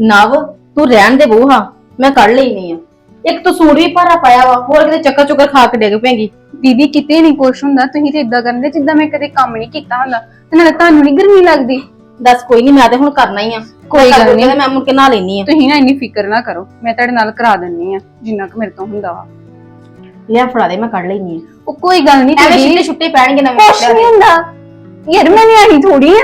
ਨਵ ਤੂੰ ਰਹਿਣ ਦੇ ਬੂਹਾ ਮੈਂ ਕੱਢ ਲੈਣੀ ਆ। ਇੱਕ ਤਾਂ ਸੂਟ ਵੀ ਭਾਰਾ ਪਾਇਆ ਵਾ ਹੋਰ ਕਿਤੇ ਚੱਕਰ ਚੁੱਕਰ ਖਾ ਕੇ ਡਿੱਗ ਪੈਂਗੀ ਦੀਦੀ ਕਿਤੇ ਨਹੀਂ ਕੁਛ ਹੁੰਦਾ ਤੁਸੀਂ ਤੇ ਇਦਾਂ ਕਰਦੇ ਜਿੱਦਾਂ ਮੈਂ ਕਦੇ ਕੰਮ ਨਹੀਂ ਕੀਤਾ ਹੁੰਦਾ ਤੇ ਨਾਲੇ ਤੁਹਾਨੂੰ ਨਹੀਂ ਗਰਮੀ ਲੱਗਦੀ। ਦੱਸ ਕੋਈ ਨਹੀਂ ਮੈਂ ਤੇ ਹੁਣ ਕਰਨਾ ਹੀ ਆ। ਕੋਈ ਗੱਲ ਨੀ। ਮੈਂ ਮੁੜ ਕੇ ਨਹਾ ਲੈਣੀ ਆ। ਤੁਸੀਂ ਨਾ ਇੰਨੀ ਫਿਕਰ ਨਾ ਕਰੋ ਮੈਂ ਤੁਹਾਡੇ ਨਾਲ ਕਰਾ ਦਿੰਨੀ ਆ ਜਿੰਨਾ ਕੁ ਮੇਰੇ ਤੋਂ ਹੁੰਦਾ ਵਾ। ਲਿਆ ਫੜਾ ਦੇ ਮੈਂ ਕੱਢ ਲੈਣੀ ਆ। ਉਹ ਕੋਈ ਗੱਲ ਨਹੀਂ ਐਵੇਂ ਛਿੱਟੇ ਛੁੱਟੇ ਪੈਣਗੇ ਨਵੇਂ ਕੁਛ ਨਹੀਂ। ਹੁੰਦਾ। ਯਾਰ ਮੈਂ ਨਿਆਣੀ ਥੋੜੀ ਆ।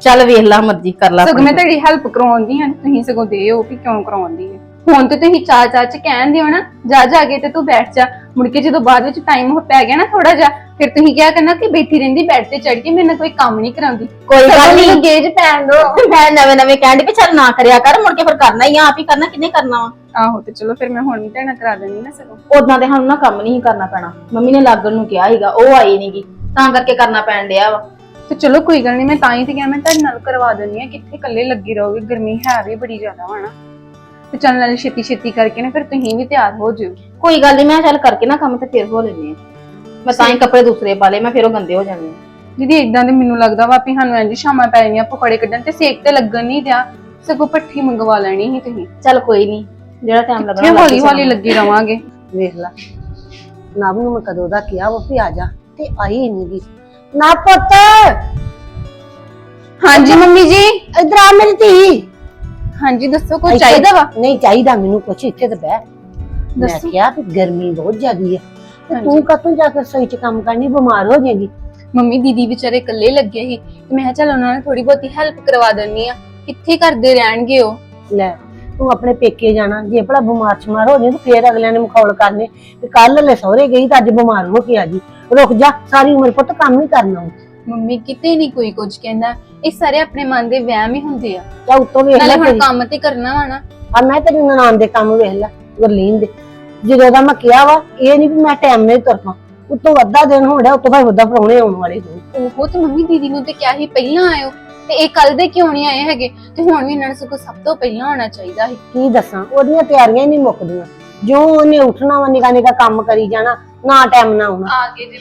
ਚੱਲ ਵੇਖ ਲਾ ਮਰਜ਼ੀ ਕਰ ਲਾ ਸਗੋਂ ਮੈਂ। ਤੁਹਾਡੀ ਹੈਲਪ ਕਰਾਉਂਦੀ ਹਾਂ ਤੁਸੀਂ ਸਗੋਂ ਦੇ ਹੋ ਕਿ ਕਿਉਂ ਕਰਾਉਂਦੀ ਹੈ। ਹੁਣ ਤੇ ਤੁਸੀਂ ਚਾਹ ਚਾਹ ਚ ਕਹਿੰਦੇ ਹੋ ਨਾ ਜਾ ਜਾ ਕੇ ਤੇ ਤੂੰ ਬੈਠ ਜਾ। ਮੁੜ ਕੇ ਜਦੋਂ ਬਾਅਦ ਵਿੱਚ ਟਾਈਮ ਪੈ ਗਿਆ ਨਾ ਥੋੜਾ ਜਿਹਾ ਫਿਰ ਤੁਸੀਂ ਕਿਹਾ ਕਰਨਾ ਕਿ ਬੈਠੀ ਰਹਿੰਦੀ ਬੈੱਡ ਤੇ ਚੜ ਕੇ ਮੇਰੇ ਨਾਲ ਕੋਈ ਕੰਮ ਨਹੀਂ ਕਰਾਉਂਦੀ। ਕੋਈ ਗੱਲ ਨਹੀਂ। ਮੈਨੂੰ ਗੇਜ ਪੈਣ ਦੋ ਮੈਂ ਨਵੇਂ ਨਵੇਂ ਕਹਿਣ ਵੀ ਚੱਲ ਨਾ ਕਰਿਆ ਕਰ ਮੁੜ ਕੇ ਫਿਰ ਕਰਨਾ ਹੀ ਆ ਆਪ ਹੀ ਕਰਨਾ ਕਿੰਨੇ ਕਰਨਾ ਵਾ। ਆਹੋ ਤੇ ਚਲੋ ਫਿਰ ਮੈਂ ਹੁਣ ਵੀ ਨਾਲ ਕਰਾ ਦਿੰਦੀ ਨਾ ਸਗੋਂ। ਉਦਾਂ ਤੇ ਸਾਨੂੰ ਨਾ ਕੰਮ ਨਹੀਂ ਕਰਨਾ ਪੈਣਾ। ਮੰਮੀ ਨੇ ਲੱਗਣ ਨੂੰ ਕਿਹਾ ਸੀਗਾ ਉਹ ਆਈ ਨਹੀਂਗੀ ਤਾਂ ਕਰਕੇ ਕਰਨਾ ਪੈਣ ਡਿਆ ਵਾ। ਤੇ ਚਲੋ ਕੋਈ ਗੱਲ ਨਹੀਂ ਮੈਂ ਤਾਂ ਹੀ ਤੇ ਕਿਹਾ ਮੈਂ ਤੁਹਾਡੇ ਨਾਲ ਕਰਵਾ ਦਿੰਦੀ ਆ ਕਿੱਥੇ ਇਕੱਲੇ ਲੱਗੀ ਰਹੋਗੇ ਗਰਮੀ ਹੈ ਵੀ ਬੜੀ ਜ਼ਿਆਦਾ ਵਾ ਨਾ। ਤੇ ਚੱਲ ਨਾਲੇ ਛੇਤੀ ਛੇਤੀ ਕਰਕੇ ਨਾ ਫਿਰ ਤੁਸੀਂ ਵੀ ਤਿਆਰ ਹੋ ਜਿਓ। ਕੋਈ ਗੱਲ ਨਹੀਂ ਮੈਂ ਚੱਲ ਕਰਕੇ ਨਾ ਕੰਮ ਤੇ ਫਿਰ ਹੋ ਲੈਨੇ ਆ ਮੈਂ ਤਾਂ ਹੀ ਕੱਪੜੇ ਦੂਸਰੇ ਪਾ ਲਏ ਮੈਂ ਫਿਰ ਉਹ ਗੰਦੇ ਹੋ ਜਾਣੇ ਆ। ਦੀਦੀ ਇਦਾਂ ਦੇ ਮੈਨੂੰ ਲੱਗਦਾ ਵਾ ਵੀ ਸਾਨੂੰ ਇੰਜ ਸ਼ਾਮਾਂ ਪੈ ਜਾਣੀਆਂ ਪਕੌੜੇ ਕੱਢਣ ਤੇ ਸੇਕ ਤੇ ਲੱਗਣ ਨਹੀਂ ਦਿਆ ਸਗੋਂ ਪੱਠੀ ਮੰਗਵਾ ਲੈਣੀ ਸੀ ਤੁਸੀਂ। ਚੱਲ ਕੋਈ ਨਹੀਂ ਜਿਹੜਾ ਟਾਈਮ ਲੱਗਣਾ ਕਿਉਂ ਲੱਗ ਹੌਲੀ। ਹੌਲੀ ਲੱਗੀ ਰਵਾਂਗੇ। ਵੇਖ ਲਾ ਨਵ ਨੂੰ ਮੈਂ ਕਦੋਂ ਦਾ ਕਿਹਾ ਉਹ ਵੀ ਆ ਜਾ ਤੇ ਆਈ ਨਹੀਂ ਗੀ। ਨਾ ਪੁੱਤ। ਹਾਂਜੀ ਮੰਮੀ ਜੀ? ਇਧਰ ਆ ਮੇਰੀ ਧੀ। ਹਾਂਜੀ ਦੱਸੋ ਕੁਝ ਇੱਥੇ- ਚਾਹੀਦਾ ਵਾ? ਨਹੀਂ ਚਾਹੀਦਾ ਮੈਨੂੰ ਕੁਛ ਇੱਥੇ ਤੇ ਬਹਿ। ਮੈਂ ਦੱਸੋ। ਕਿਹਾ ਵੀ ਗਰਮੀ ਬਹੁਤ ਜ਼ਿਆਦੀ ਹੈ ਤੇ ਹਾਂਜੀ। ਤੂੰ ਕਦੋਂ ਜਾ ਕੇ ਰਸੋਈ ਚ ਕੰਮ ਕਰਨੀ ਬਿਮਾਰ ਹੋ ਜਾਏਗੀ। ਮੰਮੀ ਦੀਦੀ ਵਿਚਾਰੇ ਇਕੱਲੇ ਲੱਗੇ ਸੀ। ਤੇ ਮੈਂ ਕਿਹਾ ਚੱਲ ਉਹਨਾਂ ਨਾਲ ਥੋੜੀ ਬਹੁਤੀ ਹੈਲਪ ਕਰਵਾ ਦਿੰਨੀ ਆ ਕਿੱਥੇ ਕਰਦੇ ਰਹਿਣਗੇ ਉਹ? ਲੈ ਤੂੰ ਆਪਣੇ ਪੇਕੇ ਜਾਣਾ ਜੇ ਭਲਾ ਬਿਮਾਰ ਸ਼ਮਾਰ ਹੋ ਜਾਏ ਤੇ ਫੇਰ ਅਗਲਿਆਂ ਨੇ ਮਖੌਲ ਕਰਨੇ। ਤੇ ਕੱਲ ਲੈ ਸਹੁਰੇ ਗਈ ਤਾਂ ਅੱਜ ਬਿਮਾਰ ਹੋ ਕੇ ਆ ਜੀ ਰੁਕ ਜਾ ਸਾਰੀ ਉਮਰ ਪੁੱਤ ਕੰਮ ਹੀ ਕਰਨਾ ਵਾ। ਮੰਮੀ ਕਿਤੇ ਨਹੀਂ ਕੋਈ ਕੁਝ ਕਹਿੰਦਾ। ਇਹ ਸਾਰੇ ਆਪਣੇ ਮਨ ਦੇ ਵਹਿਮ ਹੀ ਹੁੰਦੇ ਆ। ਜਾ ਉੱਤੋਂ ਵੇਖ ਨਾਲੇ ਲੈ ਹੁਣ ਤੇਰੀ। ਕੰਮ ਤੇ ਕਰਨਾ ਵਾ ਨਾ। ਆ ਮੈਂ ਤੇਰੀ ਨਨਾਣ ਦੇ ਕੰਮ ਵੇਖ ਲੈ ਗਰਲੀਨ ਦੇ। ਜਦੋਂ ਦਾ ਮੈਂ ਕਿਹਾ ਵਾ ਇਹ ਨਹੀਂ ਵੀ ਮੈਂ ਟਾਈਮ ਨਹੀਂ ਤੁਰਪਾਂ ਉਤੋਂ ਅੱਧਾ ਦਿਨ ਹੋ ਰਿਹਾ ਉਤੋਂ ਭਾਈ ਵੱਡਾ ਪਰੌਣੇ ਆਉਣ ਵਾਲੇ ਹੋ ਉਹ ਤੇ ਮੰਮੀ ਦੀਦੀ ਨੂੰ ਤੇ ਕਿਹਾ ਸੀ ਪਹਿਲਾਂ ਆਇਓ। ਤੇ ਇਹ ਕੱਲ ਦੇ ਕਿਉਂ ਨਹੀਂ ਆਏ ਹੈਗੇ? ਤੇ ਹੁਣ ਵੀ ਇਹਨਾਂ ਨੂੰ ਸਗੋਂ ਸਭ ਤੋਂ ਪਹਿਲਾਂ ਆਉਣਾ ਚਾਹੀਦਾ ਸੀ। ਕੀ ਦੱਸਾਂ? ਉਹਦੀਆਂ ਤਿਆਰੀਆਂ ਹੀ ਨਹੀਂ ਮੁੱਕਦੀਆਂ। ਜੋ ਉਹਨੇ ਉੱਠਣਾ ਵਾ ਨਿਕਾ ਨਿਕਾ ਕੰਮ ਕਰੀ ਜਾਣਾ ਨਾ ਟਾਈਮ ਨਾ ਆਉਣਾ। ਆ ਗਏ ਜੀ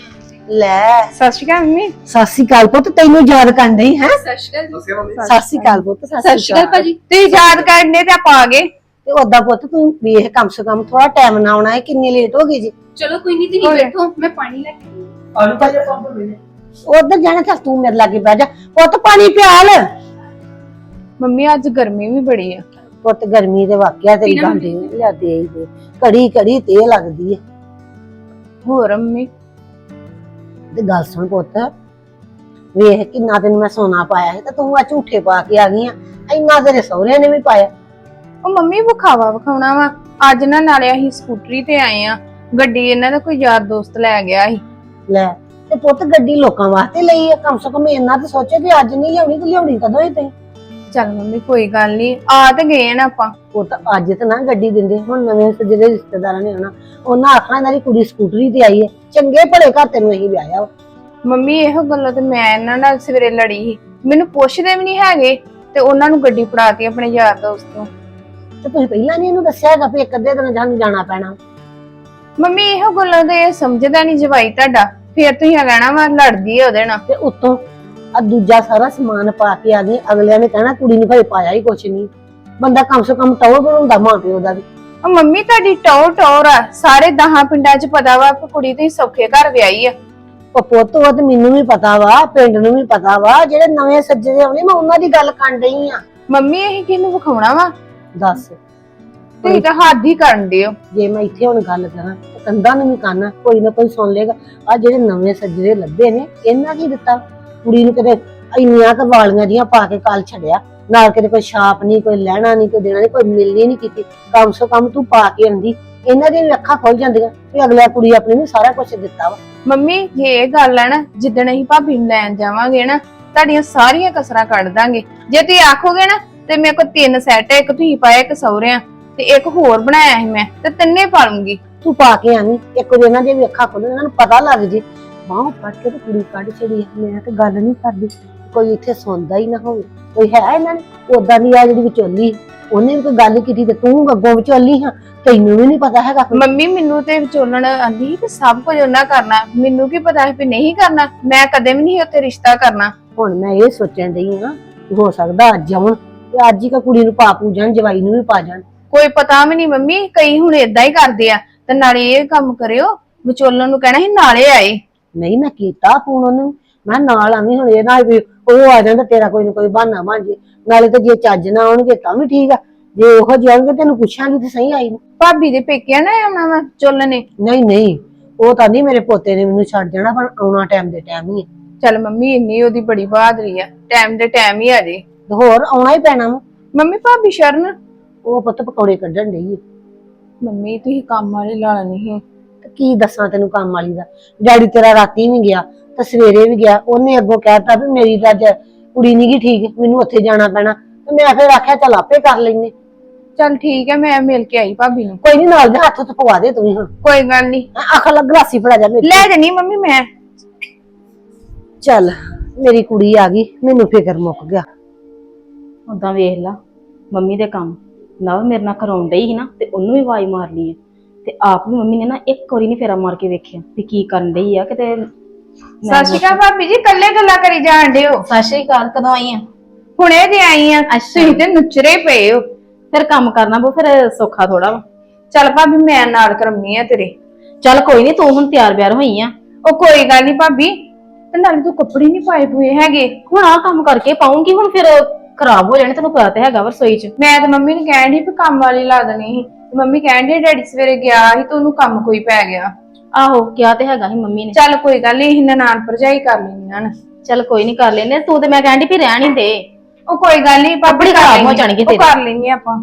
ਲੈ। ਸਤਿ ਸ਼੍ਰੀ ਅਕਾਲ ਮੰਮੀ। ਸਤਿ ਸ਼੍ਰੀ ਅਕਾਲ ਪੁੱਤ ਤੈਨੂੰ ਯਾਦ ਕਰਨ ਡਈ ਹੈ? ਸਤਿ ਸ਼੍ਰੀ ਅਕਾਲ ਜੀ। ਸਤਿ ਸ਼੍ਰੀ ਅਕਾਲ। ਪੁੱਤ ਸਤਿ ਸ਼੍ਰੀ ਅਕਾਲ ਭਾਜੀ। ਤੁਸੀਂ ਯਾਦ ਕਰਨੇ ਤੇ ਆਪਾਂ ਆ ਗਏ। ਤੇ ਓਦਾਂ ਪੁੱਤ ਤੂੰ ਵੇਖ ਕਮ ਸੇ ਕਮ ਥੋੜਾ ਟਾਈਮ ਨਾ ਆਉਣਾ ਹੈ ਕਿੰਨੀ ਲੇਟ ਹੋ ਗਈ ਜੀ। ਚਲੋ ਕੋਈ ਨਹੀਂ ਤੁਸੀਂ ਬੈਠੋ ਮੈਂ ਪਾਣੀ ਲੈ ਕੇ ਆਉਂਦੀ ਹਾਂ। ਉਧਰ ਜਾਣਾ ਤਾਂ ਤੂੰ ਮੇਰੇ ਲਾਗੇ ਬਹਿ ਜਾ। ਪੁੱਤ ਪਾਣੀ ਪਿਆਲ ਮੰਮੀ ਅੱਜ ਗਰਮੀ ਵੀ ਬੜੀ ਆ। ਪੁੱਤ ਗਰਮੀ ਦੇ ਵਾਕਿਆ ਤੇਰੀ ਗੱਲ ਦੇ ਲਿਆ ਦੇ ਹੀ ਦੇ। ਘੜੀ ਘੜੀ ਤੇ ਲੱਗਦੀ ਹੈ ਹੋਰ ਮੰਮੀ? ਤੇ ਗੱਲ ਸੁਣ ਪੁੱਤ। ਵੇਖ ਕਿੰਨਾ ਦਿਨ ਮੈਂ ਸੋਨਾ ਪਾਇਆ ਸੀ ਤੇ ਤੂੰ ਆ ਝੂਠੇ ਪਾ ਕੇ ਆ ਗਈ ਆ। ਇੰਨਾ ਤੇਰੇ ਸਹੁਰਿਆਂ ਨੇ ਵੀ ਪਾਇਆ। ਉਹ ਮੰਮੀ ਵਿਖਾਵਾ ਵਿਖਾਉਣਾ ਵਾ। ਅੱਜ ਨਾ ਨਾਲੇ ਅਸੀਂ ਸਕੂਟਰੀ ਤੇ ਆਏ ਆ। ਗੱਡੀ ਇਹਨਾਂ ਦਾ ਕੋਈ ਯਾਰ ਦੋਸਤ ਲੈ ਗਿਆ ਸੀ। ਲੈ ਤੇ ਪੁੱਤ ਗੱਡੀ ਲੋਕਾਂ ਵਾਸਤੇ ਲਈ ਆ। ਕਮ ਸੇ ਕਮ ਇੰਨਾ ਤਾਂ ਸੋਚੋ ਕਿ ਅੱਜ ਨਹੀਂ ਲਿਆਉਣੀ ਤੇ ਲਿਆਉਣੀ ਕਦੋਂ ਹੀ ਤੇ ਚੱਲ ਮੰਮੀ ਕੋਈ ਗੱਲ ਨਹੀਂ। ਆ ਤੇ ਗਏ ਨਾ ਆਪਾਂ। ਪੁੱਤ ਅੱਜ ਤਾਂ ਨਾ ਗੱਡੀ ਦਿੰਦੇ। ਹੁਣ ਨਵੇਂ ਜਿਹੜੇ ਰਿਸ਼ਤੇਦਾਰਾਂ ਨੇ ਆਉਣਾ ਉਹਨਾਂ ਆਖਣਾ ਇਹਨਾਂ ਦੀ ਕੁੜੀ ਸਕੂਟਰੀ ਤੇ ਆਈ ਹੈ ਚੰਗੇ ਭਲੇ ਘਰ ਤੈਨੂੰ ਇਹੀ ਵਿਆਹਿਆ ਵਾ। ਮੰਮੀ ਇਹੋ ਗੱਲਾਂ ਤੇ ਮੈਂ ਇਹਨਾਂ ਨਾਲ ਸਵੇਰੇ ਲੜੀ ਸੀ। ਮੈਨੂੰ ਪੁੱਛਦੇ ਵੀ ਨਹੀਂ ਹੈਗੇ ਤੇ ਉਹਨਾਂ ਨੂੰ ਗੱਡੀ ਫੜਾਤੀ ਆਪਣੇ ਯਾਰ ਦੋਸਤ ਨੂੰ। ਤੇ ਤੁਸੀਂ ਪਹਿਲਾਂ ਨਹੀਂ ਇਹਨੂੰ ਦੱਸਿਆ ਹੈਗਾ ਵੀ ਇੱਕ ਅੱਧੇ ਦਿਨ ਜਾਣਾ ਪੈਣਾ। ਮੰਮੀ ਇਹੋ ਗੱਲਾਂ ਤੇ ਇਹ ਸਮਝਦਾ ਨਹੀਂ ਜਵਾਈ ਤੁਹਾਡਾ। ਫੇਰ ਤੁਸੀਂ ਕਹਿਣਾ ਵਾ ਲੜਦੀ ਹੈ ਉਹਦੇ ਨਾਲ। ਤੇ ਉੱਤੋਂ ਆ ਦੂਜਾ ਸਾਰਾ ਸਮਾਨ ਪਾ ਕੇ ਆ ਗਏ ਅਗਲਿਆਂ ਨੇ ਕਹਿਣਾ ਕੁੜੀ ਨੂੰ ਭਾਈ ਪਾਇਆ ਹੀ ਕੁਛ ਨਹੀਂ। ਬੰਦਾ ਕਮ ਸੇ ਕਮ ਟੌਰ ਬਣਾਉਂਦਾ ਮਾਂ ਪਿਓ ਦਾ ਵੀ। ਉਹ ਮੰਮੀ ਤੁਹਾਡੀ ਟੌਰ ਟੌਰ ਆ। ਸਾਰੇ ਦਹਾਂ ਪਿੰਡਾਂ 'ਚ ਪਤਾ ਵਾ ਕਿ ਕੁੜੀ ਤੁਸੀਂ ਸੌਖੇ ਘਰ ਵਿਆਹੀ ਆ। ਉਹ ਪੁੱਤ ਉਹ ਤੇ ਮੈਨੂੰ ਵੀ ਪਤਾ ਵਾ ਪਿੰਡ ਨੂੰ ਵੀ ਪਤਾ ਵਾ ਜਿਹੜੇ ਨਵੇਂ ਸੱਜੇ ਦੇ ਆਉਣੇ ਮੈਂ ਉਹਨਾਂ ਦੀ ਗੱਲ ਕਰਨ ਡਈ ਆ। ਮੰਮੀ ਇਹ ਕਿਹਨੂੰ ਵਿਖਾਉਣਾ ਵਾ? ਦੱਸ। ਤੁਸੀਂ ਤਾਂ ਹੱਦ ਹੀ ਕਰਨ ਦਿਓ ਜੇ ਮੈਂ ਇੱਥੇ ਹੁਣ ਗੱਲ ਕਰਾਂ ਤੇ ਕੰਧਾਂ ਨੂੰ ਵੀ ਕੰਨ ਕੋਈ ਨਾ ਕੋਈ ਸੁਣ ਲੇਗਾ ਆ ਜਿਹੜੇ ਨਵੇਂ ਸੱਜਰੇ ਲੱਭੇ ਨੇ ਇਹਨਾਂ ਕੀ ਦਿੱਤਾ? ਕੁੜੀ ਨੂੰ ਕਿਤੇ ਇੰਨੀਆਂ ਵਾਲੀਆਂ ਜੀਆਂ ਪਾ ਕੇ ਕਾਲ ਛੱਡਿਆ। ਨਾਲ ਕਿਤੇ ਕੋਈ ਛਾਪ ਨਹੀਂ ਕੋਈ ਲੈਣਾ ਨਹੀਂ ਕੋਈ ਦੇਣਾ ਨਹੀਂ ਕੋਈ ਮਿਲਣੀ ਨਹੀਂ ਕੀਤੀ। ਕਮ ਸੋ ਕਮ ਤੂੰ ਪਾ ਕੇ ਆਂਦੀ। ਇਹਨਾਂ ਦੀਆਂ ਵੀ ਅੱਖਾਂ ਖੁੱਲ ਜਾਂਦੀਆਂ ਵੀ ਅਗਲਾ ਕੁੜੀ ਆਪਣੀ ਨੂੰ ਸਾਰਾ ਕੁਝ ਦਿੱਤਾ ਵਾ। ਮੰਮੀ ਜੇ ਇਹ ਗੱਲ ਹੈ ਨਾ ਜਿੱਦਣ ਅਸੀਂ ਭਾਬੀ ਨੂੰ ਲੈਣ ਜਾਵਾਂਗੇ ਨਾ ਤੁਹਾਡੀਆਂ ਸਾਰੀਆਂ ਕਸਰਾਂ ਕੱਢ ਦਾਂਗੇ। ਜੇ ਤੁਸੀਂ ਆਖੋਗੇ ਨਾ ਤੇ ਮੇਰੇ ਕੋਲ ਤਿੰਨ ਸੈੱਟ ਇੱਕ ਤੁਸੀਂ ਪਾਇਆ ਇੱਕ ਸਹੁਰਿਆਂ। ਤੇ ਇੱਕ ਹੋਰ ਬਣਾਇਆ ਸੀ ਮੈਂ ਤੇ ਤਿੰਨੇ ਪਾ ਲੂੰਗੀ ਤੂੰ ਪਾ ਕੇ ਆਵੀਂ ਇੱਕ ਵਾਰ ਇਹਨਾਂ ਦੀਆਂ ਵੀ ਅੱਖਾਂ ਖੁੱਲਣ ਇਹਨਾਂ ਨੂੰ ਪਤਾ ਲੱਗ ਜੇ ਬਾਹ ਫੜ ਕੇ ਤੇ ਕੁੜੀ ਕੱਢ ਛੜੀ। ਮੈਂ ਤੇ ਗੱਲ ਨਹੀਂ ਕਰਦੀ ਕੋਈ ਇੱਥੇ ਸੁਣਦਾ ਹੀ ਨਾ ਹੋਵੇ ਕੋਈ ਹੈ ਇਹਨਾਂ ਨੇ ਉਦਾਂ ਦੀ ਆ ਜਿਹੜੀ ਵਿਚੋਲੀ ਉਹਨੇ ਵੀ ਕੋਈ ਗੱਲ ਕੀਤੀ ਤੇ ਤੂੰ ਅੱਗੋਂ ਵਿਚੋਲੀ ਹਾਂ ਤੈਨੂੰ ਵੀ ਨਹੀਂ ਪਤਾ ਹੈਗਾ ਕੋਈ। ਮੰਮੀ ਮੈਨੂੰ ਤੇ ਵਿਚੋਲਣ ਆਂਦੀ ਕਿ ਸਭ ਕੁਝ ਉਹਨਾਂ ਕਰਨਾ ਮੈਨੂੰ ਕੀ ਪਤਾ ਸੀ ਵੀ ਨਹੀਂ ਕਰਨਾ ਮੈਂ ਕਦੇ ਵੀ ਨਹੀਂ ਉੱਥੇ ਰਿਸ਼ਤਾ ਕਰਨਾ ਹੁਣ ਮੈਂ ਇਹ ਸੋਚਣ ਡਈ ਹਾਂ ਹੋ ਸਕਦਾ ਅੱਜ ਆਉਣ ਤੇ ਅੱਜ ਹੀ ਕਾ ਕੁੜੀ ਨੂੰ ਪਾ ਪੂ ਜਾਣ ਜਵਾਈ ਨੂੰ ਵੀ ਪਾ ਜਾਣ ਕੋਈ ਪਤਾ ਵੀ ਨਹੀਂ ਮੰਮੀ ਕਈ ਹੁਣ ਇਦਾਂ ਹੀ ਕਰਦੇ ਆ। ਤੇ ਨਾਲੇ ਇਹ ਕੰਮ ਕਰਿਓ ਵਿਚੋਲਨ ਨੂੰ ਕਹਿਣਾ ਸੀ ਨਾਲੇ ਆਏ। ਨਹੀਂ ਮੈਂ ਕੀਤਾ ਫੋਨ ਉਹਨੂੰ। ਮੈਂ ਕਿਹਾ ਨਾਲ ਆਵੀਂ ਹੁਣ ਇਹ ਨਾਲ ਵੀ ਉਹ ਆ ਜਾਂਦਾ ਤੇਰਾ ਕੋਈ ਨਾ ਕੋਈ ਬਹਾਨਾ ਬਣ ਜੇ। ਨਾਲੇ ਤੇ ਜੇ ਚੱਜ ਨਾ ਆਉਣਗੇ ਤਾਂ ਵੀ ਠੀਕ ਆ। ਜੇ ਉਹੋ ਜਿਹੇ ਆਉਣਗੇ ਤੈਨੂੰ ਪੁੱਛਾਂਗੀ ਤੇ ਸਹੀ ਆਈ। ਨੂੰ ਭਾਬੀ ਦੇ ਪੇਕਿਆਂ ਨਾ ਆਉਣਾ ਵਾ ਚੋਲਨ ਨੇ? ਨਹੀਂ ਨਹੀਂ ਉਹ ਤਾਂ ਨਹੀਂ ਮੇਰੇ ਪੋਤੇ ਨੇ ਮੈਨੂੰ ਛੱਡ ਜਾਣਾ ਪਰ ਆਉਣਾ ਟਾਈਮ ਦੇ ਟਾਈਮ ਹੀ ਹੈ ਚੱਲ ਮੰਮੀ ਇੰਨੀ ਉਹਦੀ ਬੜੀ ਬਹਾਦਰੀ ਆ। ਟਾਈਮ ਦੇ ਟਾਈਮ ਹੀ ਆ ਜੇ। ਤੇ ਹੋਰ ਆਉਣਾ ਹੀ ਪੈਣਾ ਵਾ। ਮੰਮੀ ਭਾਬੀ ਸ਼ਰਨ? ਉਹ ਪੁੱਤ ਪਕੌੜੇ ਕੱਢਣ ਡਈ ਹੈ ਮੰਮੀ ਤੁਸੀਂ ਕੰਮ ਵਾਲੀ ਲਾ ਤੇ ਕੀ ਦੱਸਾਂ ਤੈਨੂੰ ਕੰਮ ਵਾਲੀ ਦਾ? ਡੈਡੀ ਤੇਰਾ ਰਾਤੀ ਵੀ ਗਿਆ ਤੇ ਸਵੇਰੇ ਵੀ ਗਿਆ। ਉਹਨੇ ਅੱਗੋਂ ਕਹਿਤਾ ਵੀ ਮੇਰੀ ਤਾਂ ਅੱਜ ਕੁੜੀ ਨਹੀਂ ਗੀ ਠੀਕ ਮੈਨੂੰ ਉੱਥੇ ਜਾਣਾ ਪੈਣਾ। ਤੇ ਮੈਂ ਫਿਰ ਆਖਿਆ ਚੱਲ ਆਪੇ ਕਰ ਲੈਨੇ ਚੱਲ ਠੀਕ ਹੈ ਮੈਂ ਮਿਲ ਕੇ ਆਈ ਭਾਬੀ ਨੂੰ। ਕੋਈ ਨਹੀਂ ਨਾਲ ਦੇ ਹੱਥ ਤੋਂ ਪਵਾ ਦੇ ਤੂੰ ਹੁਣ। ਕੋਈ ਗੱਲ ਨਹੀਂ ਅੱਖ ਲੱਗ ਗਲਾਸੀ ਫੜਾ ਜਾ ਮੇਰੀ ਲੈ ਜਣੀ ਮੰਮੀ ਮੈਂ। ਚੱਲ ਮੇਰੀ ਕੁੜੀ ਆ ਗਈ ਮੈਨੂੰ ਫਿਕਰ ਮੁੱਕ ਗਿਆ। ਉਦਾਂ ਵੇਖ ਲਾ ਮੰਮੀ ਦੇ ਕੰਮ। ਨਵ ਮੇਰੇ ਨਾਲ ਕਰਾਉਣ ਡਈ ਸੀ ਨਾ ਤੇ ਉਹਨੂੰ ਵੀ ਆਵਾਜ਼ ਮਾਰਨੀ ਹੈ ਤੇ ਆਪ ਵੀ ਮੰਮੀ ਨੇ ਨਾ ਇੱਕ ਵਾਰੀ ਨਹੀਂ ਫੇਰਾ ਮਾਰ ਕੇ ਵੇਖਿਆ ਵੀ ਕੀ ਕਰਨ ਡਈ ਆ ਕਿਤੇ ਸਤਿ ਸ਼੍ਰੀ ਅਕਾਲ ਭਾਬੀ ਜੀ ਕੱਲੇ ਗੱਲਾਂ ਕਰੀ ਜਾਣ ਡਿਓ ਸਤਿ ਸ਼੍ਰੀ ਅਕਾਲ ਕਦੋਂ ਆਈ ਆ? ਹੁਣੇ ਤੇ ਆਈ ਆ ਤੁਸੀਂ ਤੇ ਨੁਚਰੇ ਪਏ ਹੋ। ਫਿਰ ਕੰਮ ਕਰਨਾ ਪਊ ਫਿਰ ਸੌਖਾ ਥੋੜਾ ਵਾ। ਚੱਲ ਭਾਬੀ ਮੈਂ ਨਾਲ ਕਰਮਨੀ ਆ ਤੇਰੇ। ਚੱਲ ਕੋਈ ਨਹੀਂ ਤੂੰ ਹੁਣ ਤਿਆਰ ਬਿਆਰ ਹੋਈ ਆ। ਉਹ ਕੋਈ ਗੱਲ ਨਹੀਂ ਭਾਬੀ ਤੇ ਨਾਲੇ ਤੂੰ ਕੱਪੜੇ ਨਹੀਂ ਪਾਏ ਹੋਏ ਹੈਗੇ। ਹੁਣ ਆ ਕੰਮ ਕਰਕੇ ਪਾਉਂਗੀ ਹੁਣ ਫਿਰ ਖਰਾਬ ਹੋ ਜਾਣੇ ਤੈਨੂੰ ਪਤਾ ਤੇ ਹੈਗਾ ਵਾ ਰਸੋਈ 'ਚ। ਮੈਂ ਤੇ ਮੰਮੀ ਨੂੰ ਕਹਿਣ ਡਈ ਵੀ ਕੰਮ ਵਾਲੀ ਲਾ ਦੇਣੀ ਸੀ। ਤੇ ਮੰਮੀ ਕਹਿਣ ਡਈ ਡੈਡੀ ਸਵੇਰੇ ਗਿਆ ਸੀ ਤੇ ਉਹਨੂੰ ਕੰਮ ਕੋਈ ਪੈ ਗਿਆ। ਆਹੋ ਕਿਹਾ ਤੇ ਹੈਗਾ ਸੀ ਮੰਮੀ ਨੇ। ਚੱਲ ਕੋਈ ਗੱਲ ਨਹੀਂ ਇਹਨਾਂ ਨਾਲ ਭਰਜਾਈ ਕਰ ਲੈਣੀਆਂ ਨਾ। ਚੱਲ ਕੋਈ ਨਹੀਂ ਕਰ ਲੈਨੇ ਤੂੰ ਤੇ ਮੈਂ ਕਹਿੰਦੀ ਵੀ ਰਹਿਣ ਹੀ ਦੇ। ਉਹ ਕੋਈ ਗੱਲ ਨਹੀਂ ਕਰ ਖਰਾਬ ਹੋ। ਜਾਣਗੇ ਉਹ ਤੇਰੇ। ਕਰ ਲੈਣੀ ਆਪਾਂ।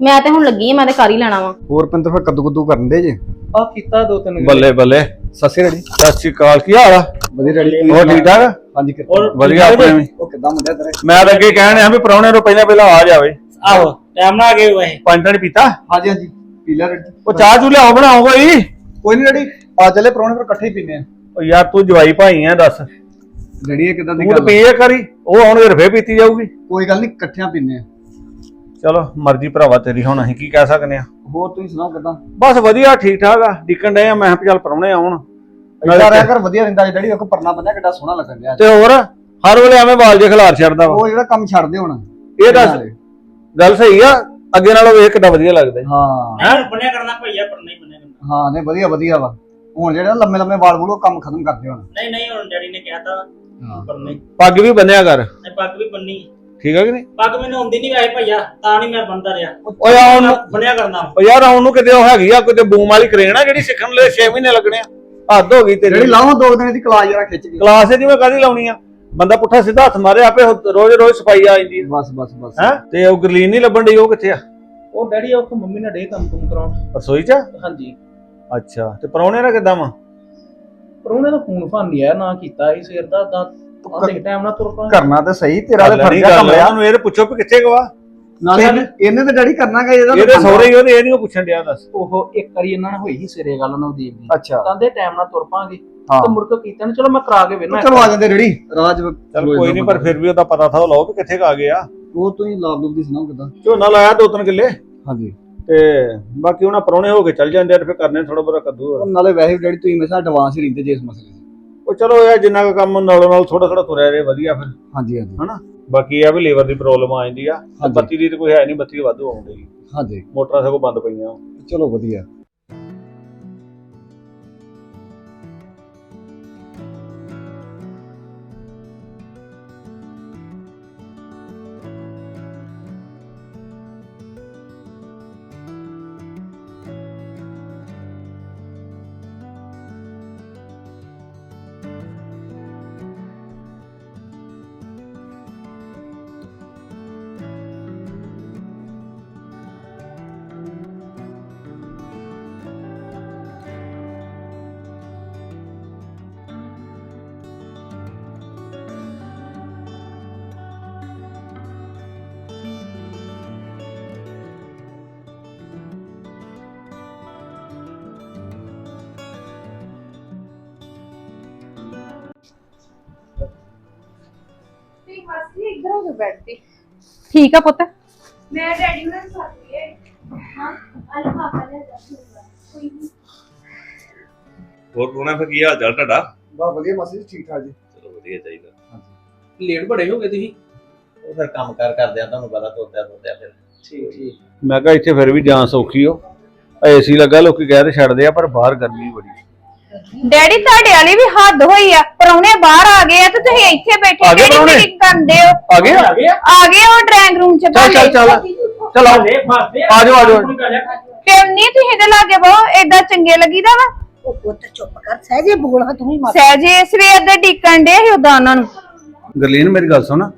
ਮੈਂ ਤੇ ਹੁਣ ਲੱਗੀ ਆ ਮੈਂ ਤੇ ਕਰ ਹੀ ਲੈਣਾ ਵਾ। ਹੋਰ ਪਿੰਦਰ ਫਿਰ ਕੱਦੂ ਕੱਦੂ ਕਰਨ ਦੇ ਜੇ? ਆ ਕੀਤਾ ਦੋ ਤਿੰਨ ਬੱਲੇ ਬੱਲੇ। ਸੱਸੇ ਰੜੀ ਸਤਿ ਸ਼੍ਰੀ ਅਕਾਲ ਕੀ ਹਾਲ ਆ? ਵਧੀਆ ਰੜੀ ਹੋਰ ਠੀਕ ਠਾਕ? ਹਾਂਜੀ ਕਿਰਪਾ। ਹੋਰ ਵਧੀਆ ਆਪਣੇ ਵੀ। ਉਹ ਕਿਦਾਂ ਮੁੰਡਿਆ ਤੇਰੇ? ਮੈਂ ਤਾਂ ਅੱਗੇ ਕਹਿਣ ਆ ਵੀ ਪ੍ਰਾਹੁਣੇ ਤੋਂ ਪਹਿਲਾਂ ਪਹਿਲਾਂ ਆ ਜਾਵੇ। ਆਹੋ ਟਾਈਮ ਨਾਲ ਆ ਗਏ ਹੋਏ। ਪੰਜ ਟਾਣੀ ਪੀਤਾ? ਹਾਂਜੀ ਹਾਂਜੀ ਪੀ ਲੈ ਰੜੀ ਉਹ ਚਾਹ ਚੂ ਲਿਆਓ ਬਣਾਓ ਕੋਈ? ਕੋਈ ਨਹੀਂ ਰੜੀ ਆ ਚੱਲੇ ਪਰੌਣੇ ਫਿਰ ਇਕੱਠੇ ਹੀ ਪੀਨੇ ਆ। ਉਹ ਯਾਰ ਤੂੰ ਜਵਾਈ ਭਾਈ ਆ ਦੱਸ। ਰੜੀ ਇਹ ਕਿਦਾਂ ਦੀ ਤੂੰ ਤਾਂ ਗੱਲ ਪੀਏ ਕਰੀ ਉਹ ਆਉਣਗੇ ਰਫੇ ਪੀਤੀ ਜਾਊਗੀ। ਕੋਈ ਗੱਲ ਨਹੀਂ ਇਕੱਠਿਆਂ ਪੀਨੇ ਆ। ਚਲੋ ਮਰਜ਼ੀ ਭਰਾਵਾ ਤੇਰੀ ਹੁਣ ਅਸੀਂ ਕੀ ਕਹਿ ਸਕਨੇ ਆ ਹੋਰ ਤੁਸੀਂ ਸੁਣਾਓ ਕਿਦਾਂ? ਬਸ ਵਧੀਆ ਠੀਕ ਠਾਕ ਆ ਡਿੱਕਣ ਡਏ ਆ ਮੈਂ ਕਿਹਾ ਚੱਲ ਪ੍ਰਾਹੁਣੇ ਆਉਣ। ਇੱਦਾਂ ਰਹਿ ਕਰ ਵਧੀਆ ਰਹਿੰਦਾ ਜੀ ਡੈਡੀ ਵੇਖੋ ਪਰਨਾ ਬੰਨਿਆ ਕਿੱਡਾ ਸੋਹਣਾ ਲੱਗਣ ਡਿਆ। ਤੇ ਹੋਰ ਹਰ ਵੇਲੇ ਐਵੇਂ ਵਾਲ ਜੇ ਖਿਲਾਰ ਛੱਡਦਾ ਵਾ। ਉਹ ਜਿਹੜਾ ਕੰਮ ਛੱਡਦੇ ਹੁਣ ਇਹ ਦੱਸ ਗੱਲ ਸਹੀ ਆ ਅੱਗੇ ਨਾਲੋਂ ਵੇਖ ਕਿੱਡਾ ਵਧੀਆ ਲੱਗਦਾ ਈ। ਹਾਂ। ਨਹੀਂ ਬਣਿਆ ਕਰਨਾ ਭਈਆ ਪਰ ਨਹੀਂ ਬਣਿਆ ਕਰਨਾ। ਹਾਂ ਨਹੀਂ ਵਧੀਆ ਵਧੀਆ ਵਾ। ਹੁਣ ਜਿਹੜੇ ਲੰਮੇ ਲੰਮੇ ਵਾਲ ਵੂਲ ਉਹ ਕੰਮ ਖਤਮ ਕਰਦੇ ਹੁਣ। ਨਹੀਂ ਨਹੀਂ ਹੁਣ ਡੈਡੀ ਨੇ ਕਿਹਾ ਤਾਂ ਹਾਂ। ਪਰ ਨਹੀਂ ਪੱਗ ਵੀ ਬੰਨਿਆ ਕਰ। ਨਹੀਂ ਪੱਗ ਵੀ ਬੰਨੀ। ਠੀਕ ਆ ਕਿ ਨਹੀਂ? ਪੱਗ ਮੈਨੂੰ ਆਉਂਦੀ ਨਹੀਂ ਵੈਸੇ ਭਈਆ ਤਾਂ ਨਹੀਂ ਮੈਂ ਬੰਦਾ ਰਿਹਾ। ਓਏ ਆਉਣ ਨੂੰ ਬਣਿਆ ਕਰਨਾ ਉਹ ਯਾਰ ਆਉਣ ਨੂੰ ਕਿਤੇ ਉਹ ਹੈਗੀ ਆ ਕਿਤੇ ਬੂਮ ਵਾਲੀ ਕਰੇਨ ਆ ਜਿਹੜੀ ਸਿੱਖਣ ਲਈ 6 ਮਹੀਨੇ ਲੱਗਣੇ ਆ। ਹੱਦ ਹੋ ਗਈ ਜਿਹੜੀ ਤੇਰੀ ਲਾਉਂ ਦੋ ਦਿਨ ਦੀ ਕਲਾਸ ਜਰਾ ਖਿੱਚ ਗਈ ਕਲਾਸ ਜਿਵੇਂ ਕਾਦੀ ਲਾਉਣੀ ਆ? ਬੰਦਾ ਪੁੱਠਾ ਸਿੱਧਾ ਹੱਥ ਮਾਰੇ ਆਪੇ ਰੋਜ਼ ਰੋਜ਼ ਸਫ਼ਾਈ ਆ ਜਾਂਦੀ ਬਸ ਬਸ ਬਸ। ਹੈ? ਤੇ ਉਹ ਗਰਲੀਨ ਨਹੀਂ ਲੱਭਣ ਡਈ ਉਹ ਕਿੱਥੇ ਆ? ਉਹ ਡੈਡੀ ਉਹ ਮੰਮੀ ਨੇ ਡੇ ਕੰਮ ਕੁਮ ਕਰਾਉਣ। ਰਸੋਈ 'ਚ? ਆ? ਹਾਂਜੀ। ਅੱਛਾ ਤੇ ਪਰੌਣੇ ਦਾ ਕਿੱਦਾਂ ਵਾ? ਪਰ ਉਹਨੇ ਤਾਂ ਫੋਨ ਫਾਨ ਨਹੀਂ ਆਇਆ ਨਾ ਕੀਤਾ ਇਸ ਸਿਰ ਦਾ ਤਾਂ ਆਦੇ ਟਾਈਮ ਨਾਲ ਤੁਰ ਪਾ। ਕਰਨਾ ਤੇ ਸਹੀ ਤੇਰਾ ਤੇ ਫਰਜ਼ ਕਮਲਿਆ ਉਹਨੂੰ ਇਹ ਪੁੱਛੋ ਵੀ ਕਿੱਥੇ ਗਵਾ ਨਾਲੇ ਇਹਨੇ ਤੇ ਡੈਡੀ ਕਰਨਾਗਾ ਇਹਦਾ ਇਹਦੇ ਤਾਂ ਸਹੁਰੇ ਹੀ ਉਹਨੇ ਇਹ ਨਹੀਂ ਪੁੱਛਣ ਡਿਆ ਦੱਸ। ਉਹ ਇੱਕ ਵਾਰੀ ਇਹਨਾਂ ਨਾਲ ਹੋਈ ਸੀ ਸਿਰੇ ਗੱਲ ਨਵਦੀਪ ਦੀ ਅੱਛਾ। ਤਾਂ ਦੇ ਟਾਈਮ ਨਾਲ ਤੁਰ ਪਾਂਗੇ। ਤਾਂ ਮੁੜ ਕੇ ਕੀਤਾ ਨਾ ਚਲੋ ਮੈਂ ਕਰਾ ਕੇ ਵੇਨਾ ਚਲੋ ਆ ਜਾਂਦੇ ਰੇੜੀ ਰਾਜ ਚੱਲ ਕੋਈ ਨਹੀਂ ਪਰ ਫਿਰ ਵੀ ਉਹਦਾ ਪਤਾ ਥਾ ਲਓ ਵੀ ਕਿੱਥੇ ਕੁ ਆ ਗਿਆ। ਉਹ ਤੁਸੀਂ ਲਾਭ ਲੂਬ ਦੀ ਸੁਣਾਓ ਕਿਦਾਂ? ਝੋਨਾ ਲਾਇਆ ਦੋ ਤਿੰਨ ਕਿੱਲੇ। ਹਾਂਜੀ। ਤੇ ਬਾਕੀ ਉਹਨਾਂ ਪਰੌਣੇ ਹੋ ਕੇ ਚੱਲ ਜਾਂਦੇ ਆ ਤੇ ਫਿਰ ਕਰਨੇ ਥੋੜਾ ਬਹੁਤਾ ਕੱਦੂ। ਨਾਲੇ ਵੈਸੇ ਵੀ ਡੈਡੀ ਤੁਸੀਂ ਮੇਰੇ ਸਾਹ ਐਡਵਾਂਸ ਹੀ ਰਹਿੰਦੇ ਜੇ ਇਸ ਮਸਲੇ ਉਹ ਚਲੋ ਇਹ ਜਿੰਨਾ ਕੁ ਕੰਮ ਨਾਲੋਂ ਨਾਲ ਥੋੜਾ ਥੋੜਾ ਤੁਰਿਆ ਰਹੇ ਵਧੀਆ ਫਿਰ। ਹਾਂਜੀ ਹਾਂਜੀ। ਹਨਾ? ਬਾਕੀ ਇਹ ਆ ਵੀ ਲੀਵਰ ਦੀ ਪ੍ਰੋਬਲਮ ਆ ਜਾਂਦੀ ਆ। ਤੇ ਹਾਂਜੀ। ਬੱਤੀ ਦੀ ਤੇ ਕੋਈ ਹੈ ਨਹੀਂ ਬੱਤੀ ਵਾਧੂ ਆਉਂਦੀ। ਹਾਂਜੀ। ਮੋਟਰਾਂ ਸਗੋਂ ਬੰਦ ਪਈਆਂ। ਚਲੋ ਵਧੀਆ। ਕੇ ਬੈਠਦੀ। ਠੀਕ ਆ ਪੁੱਤ। ਮੈਂ ਡੈਡੀ ਨੂੰ ਸਾਥੀ ਹੈ ਹਾਂ ਅਲ ਪਾਪਾ ਲੈ ਜਾ ਕੋਈ ਨਹੀਂ। ਹੋਰ ਕੋਣਾ ਫਿਰ ਕੀ ਹਾਲ ਚਾਲ ਤੁਹਾਡਾ? ਬਾ ਵਧੀਆ ਮਾਸੀ ਜੀ ਠੀਕ ਠਾਕ ਜੀ। ਚਲੋ ਵਧੀਆ ਚਾਹੀਦਾ। ਲੇਟ ਬੜੇ ਹੋ ਗਏ ਤੁਸੀਂ? ਉਹ ਫਿਰ ਕੰਮ ਕਾਰ ਕਰਦਿਆਂ ਤੁਹਾਨੂੰ ਪਤਾ ਤੁਰਦਿਆਂ ਤੁਰਦਿਆਂ ਫਿਰ। ਠੀਕ ਠੀਕ। ਮੈਂ ਕਿਹਾ ਇੱਥੇ ਫਿਰ ਵੀ ਜਾਨ ਸੌਖੀ ਹੋ ਏਸੀ ਲੱਗਾ ਲੋਕੀ ਕਹਿ ਤੇ ਛੱਡਦੇ ਆ ਪਰ ਬਾਹਰ ਗਰਮੀ ਬੜੀ। ਡੈਡੀ ਤੁਹਾਡੇ ਵਾਲੀ ਵੀ ਹੱਦ ਹੋਈ ਆ ਪਰੌਣੇ ਬਾਹਰ ਆ ਗਏ ਆ ਤੇ ਤੁਸੀਂ ਇੱਥੇ ਬੈਠੇ ਆ ਗਏ ਕਿਹੜੀ ਪ੍ਰਾਹੁਣੇ? ਮੀਟਿੰਗ ਕਰਦੇ ਹੋ? ਆ ਗਏ ਆ? ਗਏ ਉਹ ਡਰਾਇੰਗ ਰੂਮ ਚ ਚੱਲ ਚੱਲ ਚੱਲ। ਚਲ ਆਓ ਆ। ਜਾਓ, ਆ ਜਾਓ। ਨਹੀਂ ਤੁਸੀਂ ਤੇ ਲਾਗੇ ਬਹੁ ਏਦਾਂ ਚੰਗੇ ਲੱਗੀਦਾ ਵਾ? ਉਹ ਪੁੱਤ ਚੁੱਪ ਕਰ ਸਹਜੇ ਬੋਲ ਹਾਂ ਤੂੰ ਵੀ ਮਾਰ ਸਹਿਜੇ ਸਵੇਰ ਦੇ ਡਿੱਕਣ ਦੇ ਸੀ ਉਦਾਂ ਉਹਨਾਂ ਨੂੰ। ਗਰਲੀਨ ਮੇਰੀ ਗੱਲ ਸੁਣ।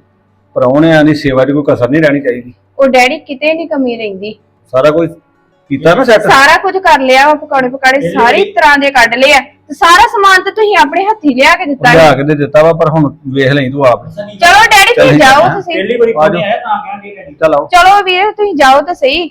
ਪਰੌਣਿਆਂ ਦੀ ਸੇਵਾ 'ਚ ਕੋਈ ਕਸਰ ਨਹੀਂ ਰਹਿਣੀ ਚਾਹੀਦੀ। ਉਹ ਡੈਡੀ ਕਿਤੇ ਨਹੀਂ ਕਮੀ ਰਹਿੰਦੀ। ਸਾਰਾ ਕੁਝ ਕੀਤਾ ਨਾ ਸੈੱਟ ਸਾਰਾ ਕੁਝ ਕਰ ਲਿਆ ਵਾ ਪਕੌੜੇ ਪਕਾੜੇ ਸਾਰੀ ਤਰ੍ਹਾਂ ਦੇ ਕੱਢ ਲਏ ਆ। ਤੇ ਸਾਰਾ ਸਮਾਨ ਤੇ ਤੁਸੀਂ ਆਪਣੇ ਹੱਥੀ ਲਿਆ ਕੇ ਦਿੱਤਾ ਲਿਆ ਕੇ ਦਿੱਤਾ ਵਾ ਪਰ ਹੁਣ ਵੇਖ ਲਈ ਤੂੰ ਆਪ। ਚਲੋ ਡੈਡੀ ਤੁਸੀਂ ਚੱਲ ਜਾਓ। ਤੁਸੀਂ। ਪਹਿਲੀ ਵਾਰੀ ਆ ਜਾਓ। ਪਾਣੀ ਆਇਆ ਤਾਂ ਕਹਿੰਦੇ ਡੈਡੀ। ਚਲ ਆਓ। ਚਲੋ ਵੀਰ ਤੁਸੀਂ ਜਾਓ ਤਾਂ ਸਹੀ।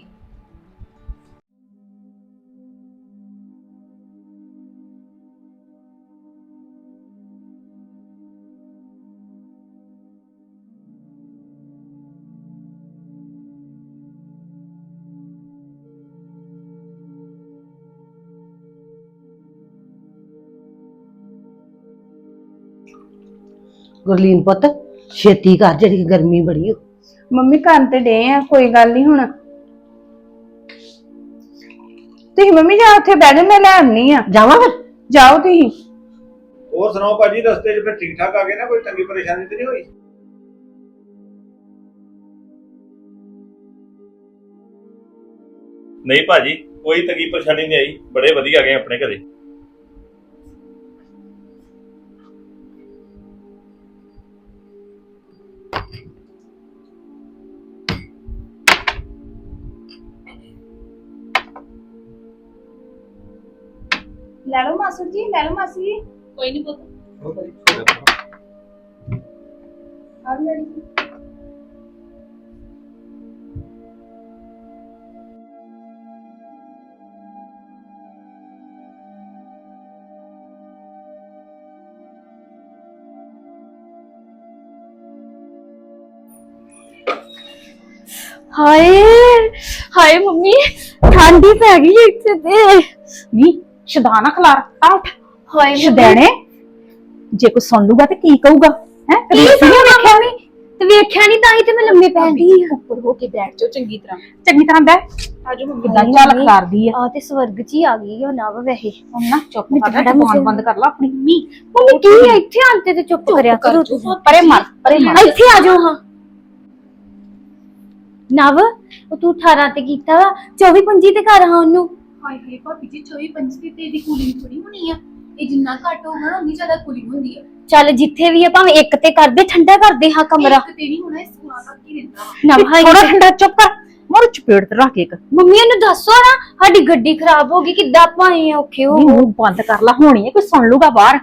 ਗੁਰਲੀਨ ਪੁੱਤ ਛੇਤੀ ਕਰ ਜਿਹੜੀ ਗਰਮੀ ਬੜੀ ਹੋ ਮੰਮੀ ਘਰ ਤੇ ਡੇ ਆ ਕੋਈ ਗੱਲ ਨਹੀਂ ਹੁਣ। ਤੁਸੀਂ ਮੰਮੀ ਜਾ ਉੱਥੇ ਬਹਿ ਜਾਓ ਮੈਂ ਲੈ ਆਉਣੀ ਆ। ਜਾਵਾਂ ਫਿਰ? ਜਾਓ ਤੁਸੀਂ। ਹੋਰ ਸੁਣਾਓ ਭਾਜੀ ਰਸਤੇ 'ਚ ਫਿਰ ਠੀਕ ਠਾਕ ਆ ਗਏ ਨਾ? ਕੋਈ ਤੰਗੀ ਪਰੇਸ਼ਾਨੀ ਤੇ ਨਹੀਂ ਹੋਈ? ਨਹੀਂ ਭਾਜੀ ਕੋਈ ਤੰਗੀ ਪਰੇਸ਼ਾਨੀ ਨਹੀਂ ਆਈ। ਬੜੇ ਵਧੀਆ ਗਏ ਆਪਣੇ ਘਰੇ। ਮਾਸੂਰ ਜੀ ਲੈ ਲਓ ਮਾਸੀ ਜੀ। ਕੋਈ ਨਹੀਂ ਪੁੱਤ। ਆ ਲੜੀ ਜੀ। ਹਾਏ ਹਾਏ ਮੰਮੀ ਠੰਡੀ ਪੈ ਗਈ ਇੱਥੇ ਤੇ। ਨੀ ਸ਼ਦਾਨਾ ਖਲਾਰ ਉੱਠ। ਹਾਏ ਸ਼ਦੈਣੇ ਜੇ ਕੋਈ ਸੁਣ ਲੂਗਾ ਤੇ ਕੀ ਕਹੂਗਾ? ਹੈ ਕੀ ਵੇਖਿਆ ਨਹੀਂ ਤੇ ਵੇਖਿਆ ਨਹੀਂ ਤਾਂ ਹੀ ਤੇ ਮੈਂ ਲੰਮੇ ਪੈ ਗਈ ਉੱਪਰ ਹੋ ਕੇ ਬੈਠ ਜਾਓ ਚੰਗੀ ਤਰ੍ਹਾਂ। ਚੰਗੀ ਤਰ੍ਹਾਂ ਬਹਿ ਆਜੋ ਮੰਮੀ ਕਿਦਾਂ ਚਾਲ ਖਲਾਰਦੀ ਆ? ਆ ਤੇ ਸਵਰਗ ਚ ਹੀ ਆ ਗਈ ਉਹ ਨਾ ਵੈਸੇ। ਹੁਣ ਨਾ ਚੁੱਪ ਕਰ ਤਾਂ ਜ਼ੁਬਾਨ ਬੰਦ ਕਰ ਲਾ ਆਪਣੀ ਮੰਮੀ। ਮੰਮੀ ਕੀ ਹੈ ਇੱਥੇ? ਆਂਤੇ ਤੇ ਚੁੱਪ ਕਰਿਆ ਕਰੋ ਪਰੇ ਮਰ ਪਰੇ ਮਰ। ਇੱਥੇ ਆ ਜਾਓ ਹਾਂ। ਨਵ ਉਹ ਤੂੰ 18 ਤੇ ਕੀਤਾ ਵਾ 24 25 ਤੇ ਕਰ ਹਾਂ ਉਹਨੂੰ। ਹਾਏ ਹਾਏ ਭਾਬੀ ਜੀ 24 25 ਤੇ ਇਹਦੀ ਕੂਲਿੰਗ ਥੋੜੀ ਹੋਣੀ ਆ ਇਹ ਜਿੰਨਾ ਘੱਟ ਹੋਊਗਾ ਨਾ ਉਨੀ ਜ਼ਿਆਦਾ ਕੂਲਿੰਗ ਹੁੰਦੀ ਆ। ਚੱਲ ਜਿੱਥੇ ਵੀ ਆ ਭਾਵੇਂ ਇੱਕ ਤੇ ਕਰਦੇ ਠੰਡਾ ਕਰਦੇ ਹਾਂ ਕਮਰਾ। ਇੱਕ ਤੇ ਨਹੀਂ ਹੋਣਾ ਇਸ ਸੋਲਾਂ ਤੱਕ ਹੀ ਰਹਿੰਦਾ ਵਾ। ਨਵ ਹਾਈ ਥੋੜਾ ਠੰਡਾ ਚੁੱਪ ਕਰ ਮੋਰ ਚਪੇੜ ਤੇ ਰੱਖ ਕੇ ਇੱਕ। ਮੰਮੀ ਇਹਨੂੰ ਦੱਸੋ ਨਾ ਸਾਡੀ ਗੱਡੀ ਖਰਾਬ ਹੋ ਗਈ ਕਿੱਦਾਂ ਆਪਾਂ ਆ ਔਖੇ ਹੋ ਮੂੰਹ ਬੰਦ ਕਰ ਲਾ ਹੋਣੀ ਹੈ ਕੋਈ ਸੁਣ ਲੂਗਾ ਬਾਹਰ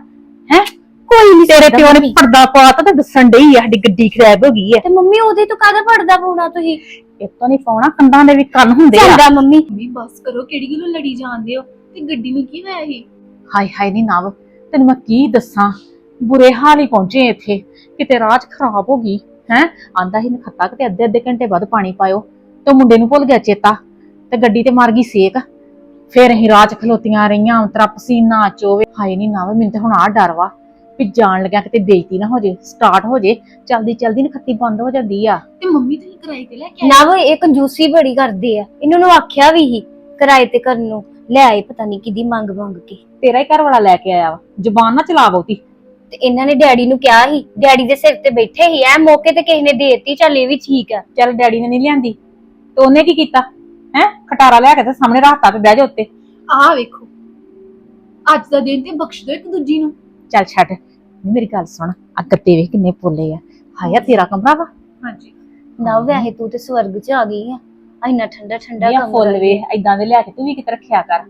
ਹੈ? ਕੋਈ ਨਹੀਂ ਤੇਰੇ ਪਿਓ ਨੇ ਪਰਦਾ ਪਾਤਾ ਤੇ ਦੱਸਣ ਡਈ ਆ ਸਾਡੀ ਗੱਡੀ ਖਰਾਬ ਹੋ ਗਈ ਹੈ ਤੇ ਮੰਮੀ ਉਹਦੇ ਤੋਂ ਕਾਹਦਾ ਪੜਦਾ ਪਾਉਣਾ ਤੁਸੀਂ? ਇਤੋਂ ਨਹੀਂ ਪਾਉਣਾ ਕੰਧਾਂ ਦੇ ਵੀ ਕੰਨ ਹੁੰਦੇ ਆ। ਚੰਗਾ ਮੰਮੀ ਮੰਮੀ ਬਸ ਕਰੋ ਕਿਹੜੀ ਗੱਲੋਂ ਲੜੀ ਜਾਂਦੇ ਹੋ? ਤੇ ਗੱਡੀ ਨੂੰ ਕੀ ਹੋਇਆ ਇਹ? ਹਾਏ ਹਾਏ ਨਹੀਂ ਨਵ ਤੈਨੂੰ ਮੈਂ ਕੀ ਦੱਸਾਂ? ਬੁਰੇ ਹਾਲ ਹੀ ਪਹੁੰਚੇ ਇੱਥੇ। ਕਿਤੇ ਰਾਹ 'ਚ ਖਰਾਬ ਹੋ ਗਈ ਹੈ? ਆਂਦਾ ਹੀ ਨਖੱਤਾ ਕਿਤੇ ਅੱਧੇ ਅੱਧੇ ਘੰਟੇ ਬਾਅਦ ਪਾਣੀ ਪਾਇਓ ਤੇ ਮੁੰਡੇ ਨੂੰ ਭੁੱਲ ਗਿਆ ਚੇਤਾ। ਤੇ ਗੱਡੀ ਤੇ ਮਾਰ ਗਈ ਸੇਕ। ਫਿਰ ਅਸੀਂ ਰਾਹ 'ਚ ਖਲੋਤੀਆਂ ਰਹੀਆਂ ਅੰਤਰਾ ਪਸੀਨਾ ਚੋਵੇ। ਹਾਏ ਨਹੀਂ ਨਵ ਮੈਨੂੰ ਤੇ ਹੁਣ ਆ ਡਰ ਵਾ। ਵੀ ਜਾਣ ਲੱਗਿਆ ਕਿਤੇ ਬੇਇੱਜ਼ਤੀ ਨਾ ਹੋ ਜੇ ਸਟਾਰਟ ਹੋ ਜੇ ਚਲਦੀ ਚਲਦੀ ਨਖੱਤੀ ਬੰਦ ਹੋ ਜਾਂਦੀ ਆ। ਤੇ ਮੰਮੀ ਤੁਸੀਂ ਕਿਰਾਏ ਤੇ ਲੈ ਕੇ ਆਏ? ਨਵ ਇਹ ਕੰਜੂਸੀ ਬੜੀ ਕਰਦੇ ਆ। ਇਹਨਾਂ ਨੂੰ ਆਖਿਆ ਵੀ ਹੀ ਕਿਰਾਏ ਤੇ ਕਰਨ ਨੂੰ। ਲੈ ਆਏ ਪਤਾ ਨਹੀਂ ਕਿਦੀ ਮੰਗ ਮੰਗ ਕੇ। ਤੇਰਾ ਹੀ ਘਰ ਵਾਲਾ ਲੈ ਕੇ ਆਇਆ ਵਾ। ਜ਼ੁਬਾਨ ਨਾ ਚਲਾ ਬਹੁਤੀ। ਤੇ ਇਹਨਾਂ ਨੇ ਡੈਡੀ ਨੂੰ ਕਿਹਾ ਸੀ ਡੈਡੀ ਦੇ ਸਿਰ ਤੇ ਬੈਠੇ ਹੀ ਐ ਮੌਕੇ ਤੇ ਕਿਸੇ ਨੇ ਦੇਤੀ ਚੱਲ ਇਹ ਵੀ ਠੀਕ ਆ। ਚੱਲ ਡੈਡੀ ਨੇ ਨਹੀਂ ਲਿਆਂਦੀ। ਤੇ ਉਹਨੇ ਕੀ ਕੀਤਾ? ਹੈ? ਖਟਾਰਾ ਲਿਆ ਕੇ ਤੇ ਸਾਹਮਣੇ ਰੱਖਤਾ ਤੇ ਬਹਿ ਜਾ ਉੱਤੇ। ਆਹ ਵੇਖੋ। ਅੱਜ ਦਾ ਦਿਨ ਤੇ ਬਖਸ਼ ਦਿਓ ਇੱਕ ਦੂਜੀ ਨੂੰ। ਚੱਲ ਛੱਡ। ਨੀ ਮੇਰੀ ਗੱਲ ਸੁਣ। ਆ ਗੱਤੇ ਵੇਖ ਕਿੰਨੇ ਪੋਲੇ ਆ। ਹਾਇਆ ਤੇਰਾ ਕਮਰਾ ਵਾ। ਹਾਂਜੀ। ਨਵ ਵੈਸੇ ਤੂੰ ਤੇ ਸਵਰਗ 'ਚ ਆ ਗਈ ਆ। ਇੰਨਾ ਠੰਡਾ ਠੰਡਾ ਇਹ ਫੁੱਲ ਵੇ। ਐਦਾਂ ਦੇ ਲਿਆ ਕੇ ਤੂੰ ਵੀ ਕਿਤੇ ਰੱਖਿਆ ਕਰ।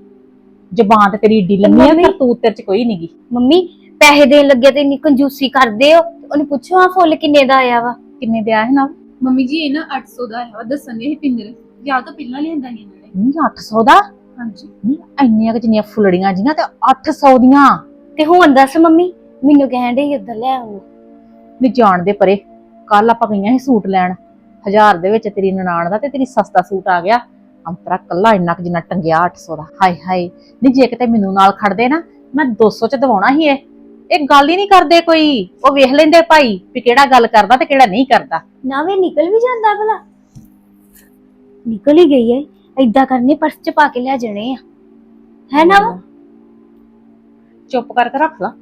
ਜ਼ਬਾਨ ਤੇ ਤੇਰੀ ਏਡੀ ਲੰਮੀ ਆ ਪਰ ਤੂੰ ਤੇਰੇ ਚ ਕੋਈ ਨਹੀਂਗੀ। ਮੰਮੀ ਪੈਸੇ ਦੇਣ ਲੱਗੇ ਤੇ ਇੰਨੀ ਕੰਜੂਸੀ ਕਰਦੇ ਹੋ। ਉਹਨੂੰ ਪੁੱਛੋ ਆ ਫੁੱਲ ਕਿੰਨੇ ਦਾ ਆਇਆ ਵਾ। ਕਿੰਨੇ ਦਿਆ ਹੈ ਨਾ? ਮੰਮੀ ਜੀ ਇਹ ਨਾ 800 ਦਾ ਹੈ ਦੱਸਣ ਦੇ ਪਿੰਦਰ। ਜਾਂ ਤਾਂ ਪਹਿਲਾਂ ਲਿਆਂਦਾ ਨਹੀਂ ਇਹਨਾਂ ਨੇ। ਨਹੀਂ 800 ਦਾ? ਹਾਂਜੀ। ਨਹੀਂ ਇੰਨੀਆਂ ਕਿ ਜਿੰਨੀਆਂ ਫੁੱਲੜੀਆਂ ਜੀਆਂ ਤੇ 800 ਦੀਆਂ। ਤੇ ਹੁਣ ਦੱਸ ਮੰਮੀ ਮੈਨੂੰ ਕਹਿਣ ਦੇ ਉਧਰ ਲੈ ਆਉਂ ਨਹੀਂ ਜਾਣਦੇ ਪਰੇ ਕੱਲ ਆਪਾਂ ਗਈਆਂ ਸੀ ਸੂਟ ਲੈਣ। ਹਜ਼ਾਰ ਦੇ ਵਿੱਚ ਤੇਰੀ ਨਨਾਣ ਦਾ ਤੇ ਤੇਰੀ ਸਸਤਾ ਸੂਟ ਆ ਗਿਆ। ਅੰਤਰਾ ਕੱਲਾ ਇੰਨਾ ਕੁ ਜਿੰਨਾ ਟੰਗਿਆ 800 ਦਾ। ਹਾਏ ਹਾਏ ਨਹੀਂ ਜੇ ਕਿਤੇ ਮੈਨੂੰ ਨਾਲ ਖੜਦੇ ਨਾ ਮੈਂ 200 ਚ ਦਵਾਉਣਾ ਸੀ ਇਹ ਇਹ ਗੱਲ ਹੀ ਨਹੀਂ ਕਰਦੇ ਕੋਈ। ਉਹ ਵੇਖ ਲੈਂਦੇ ਭਾਈ ਵੀ ਕਿਹੜਾ ਗੱਲ ਕਰਦਾ ਤੇ ਕਿਹੜਾ ਨਹੀਂ ਕਰਦਾ। ਨਾ ਵੇ ਨਿਕਲ ਵੀ ਜਾਂਦਾ ਭਲਾ। ਨਿਕਲ ਹੀ ਗਈ ਹੈ ਏਦਾਂ ਕਰਨੇ ਪਰਸ ਚ ਪਾ ਕੇ ਲੈ ਜਾਣੇ ਆ। ਹੈ ਨਾ ਵਾ? ਚੁੱਪ ਕਰਕੇ ਰੱਖ ਲਾ।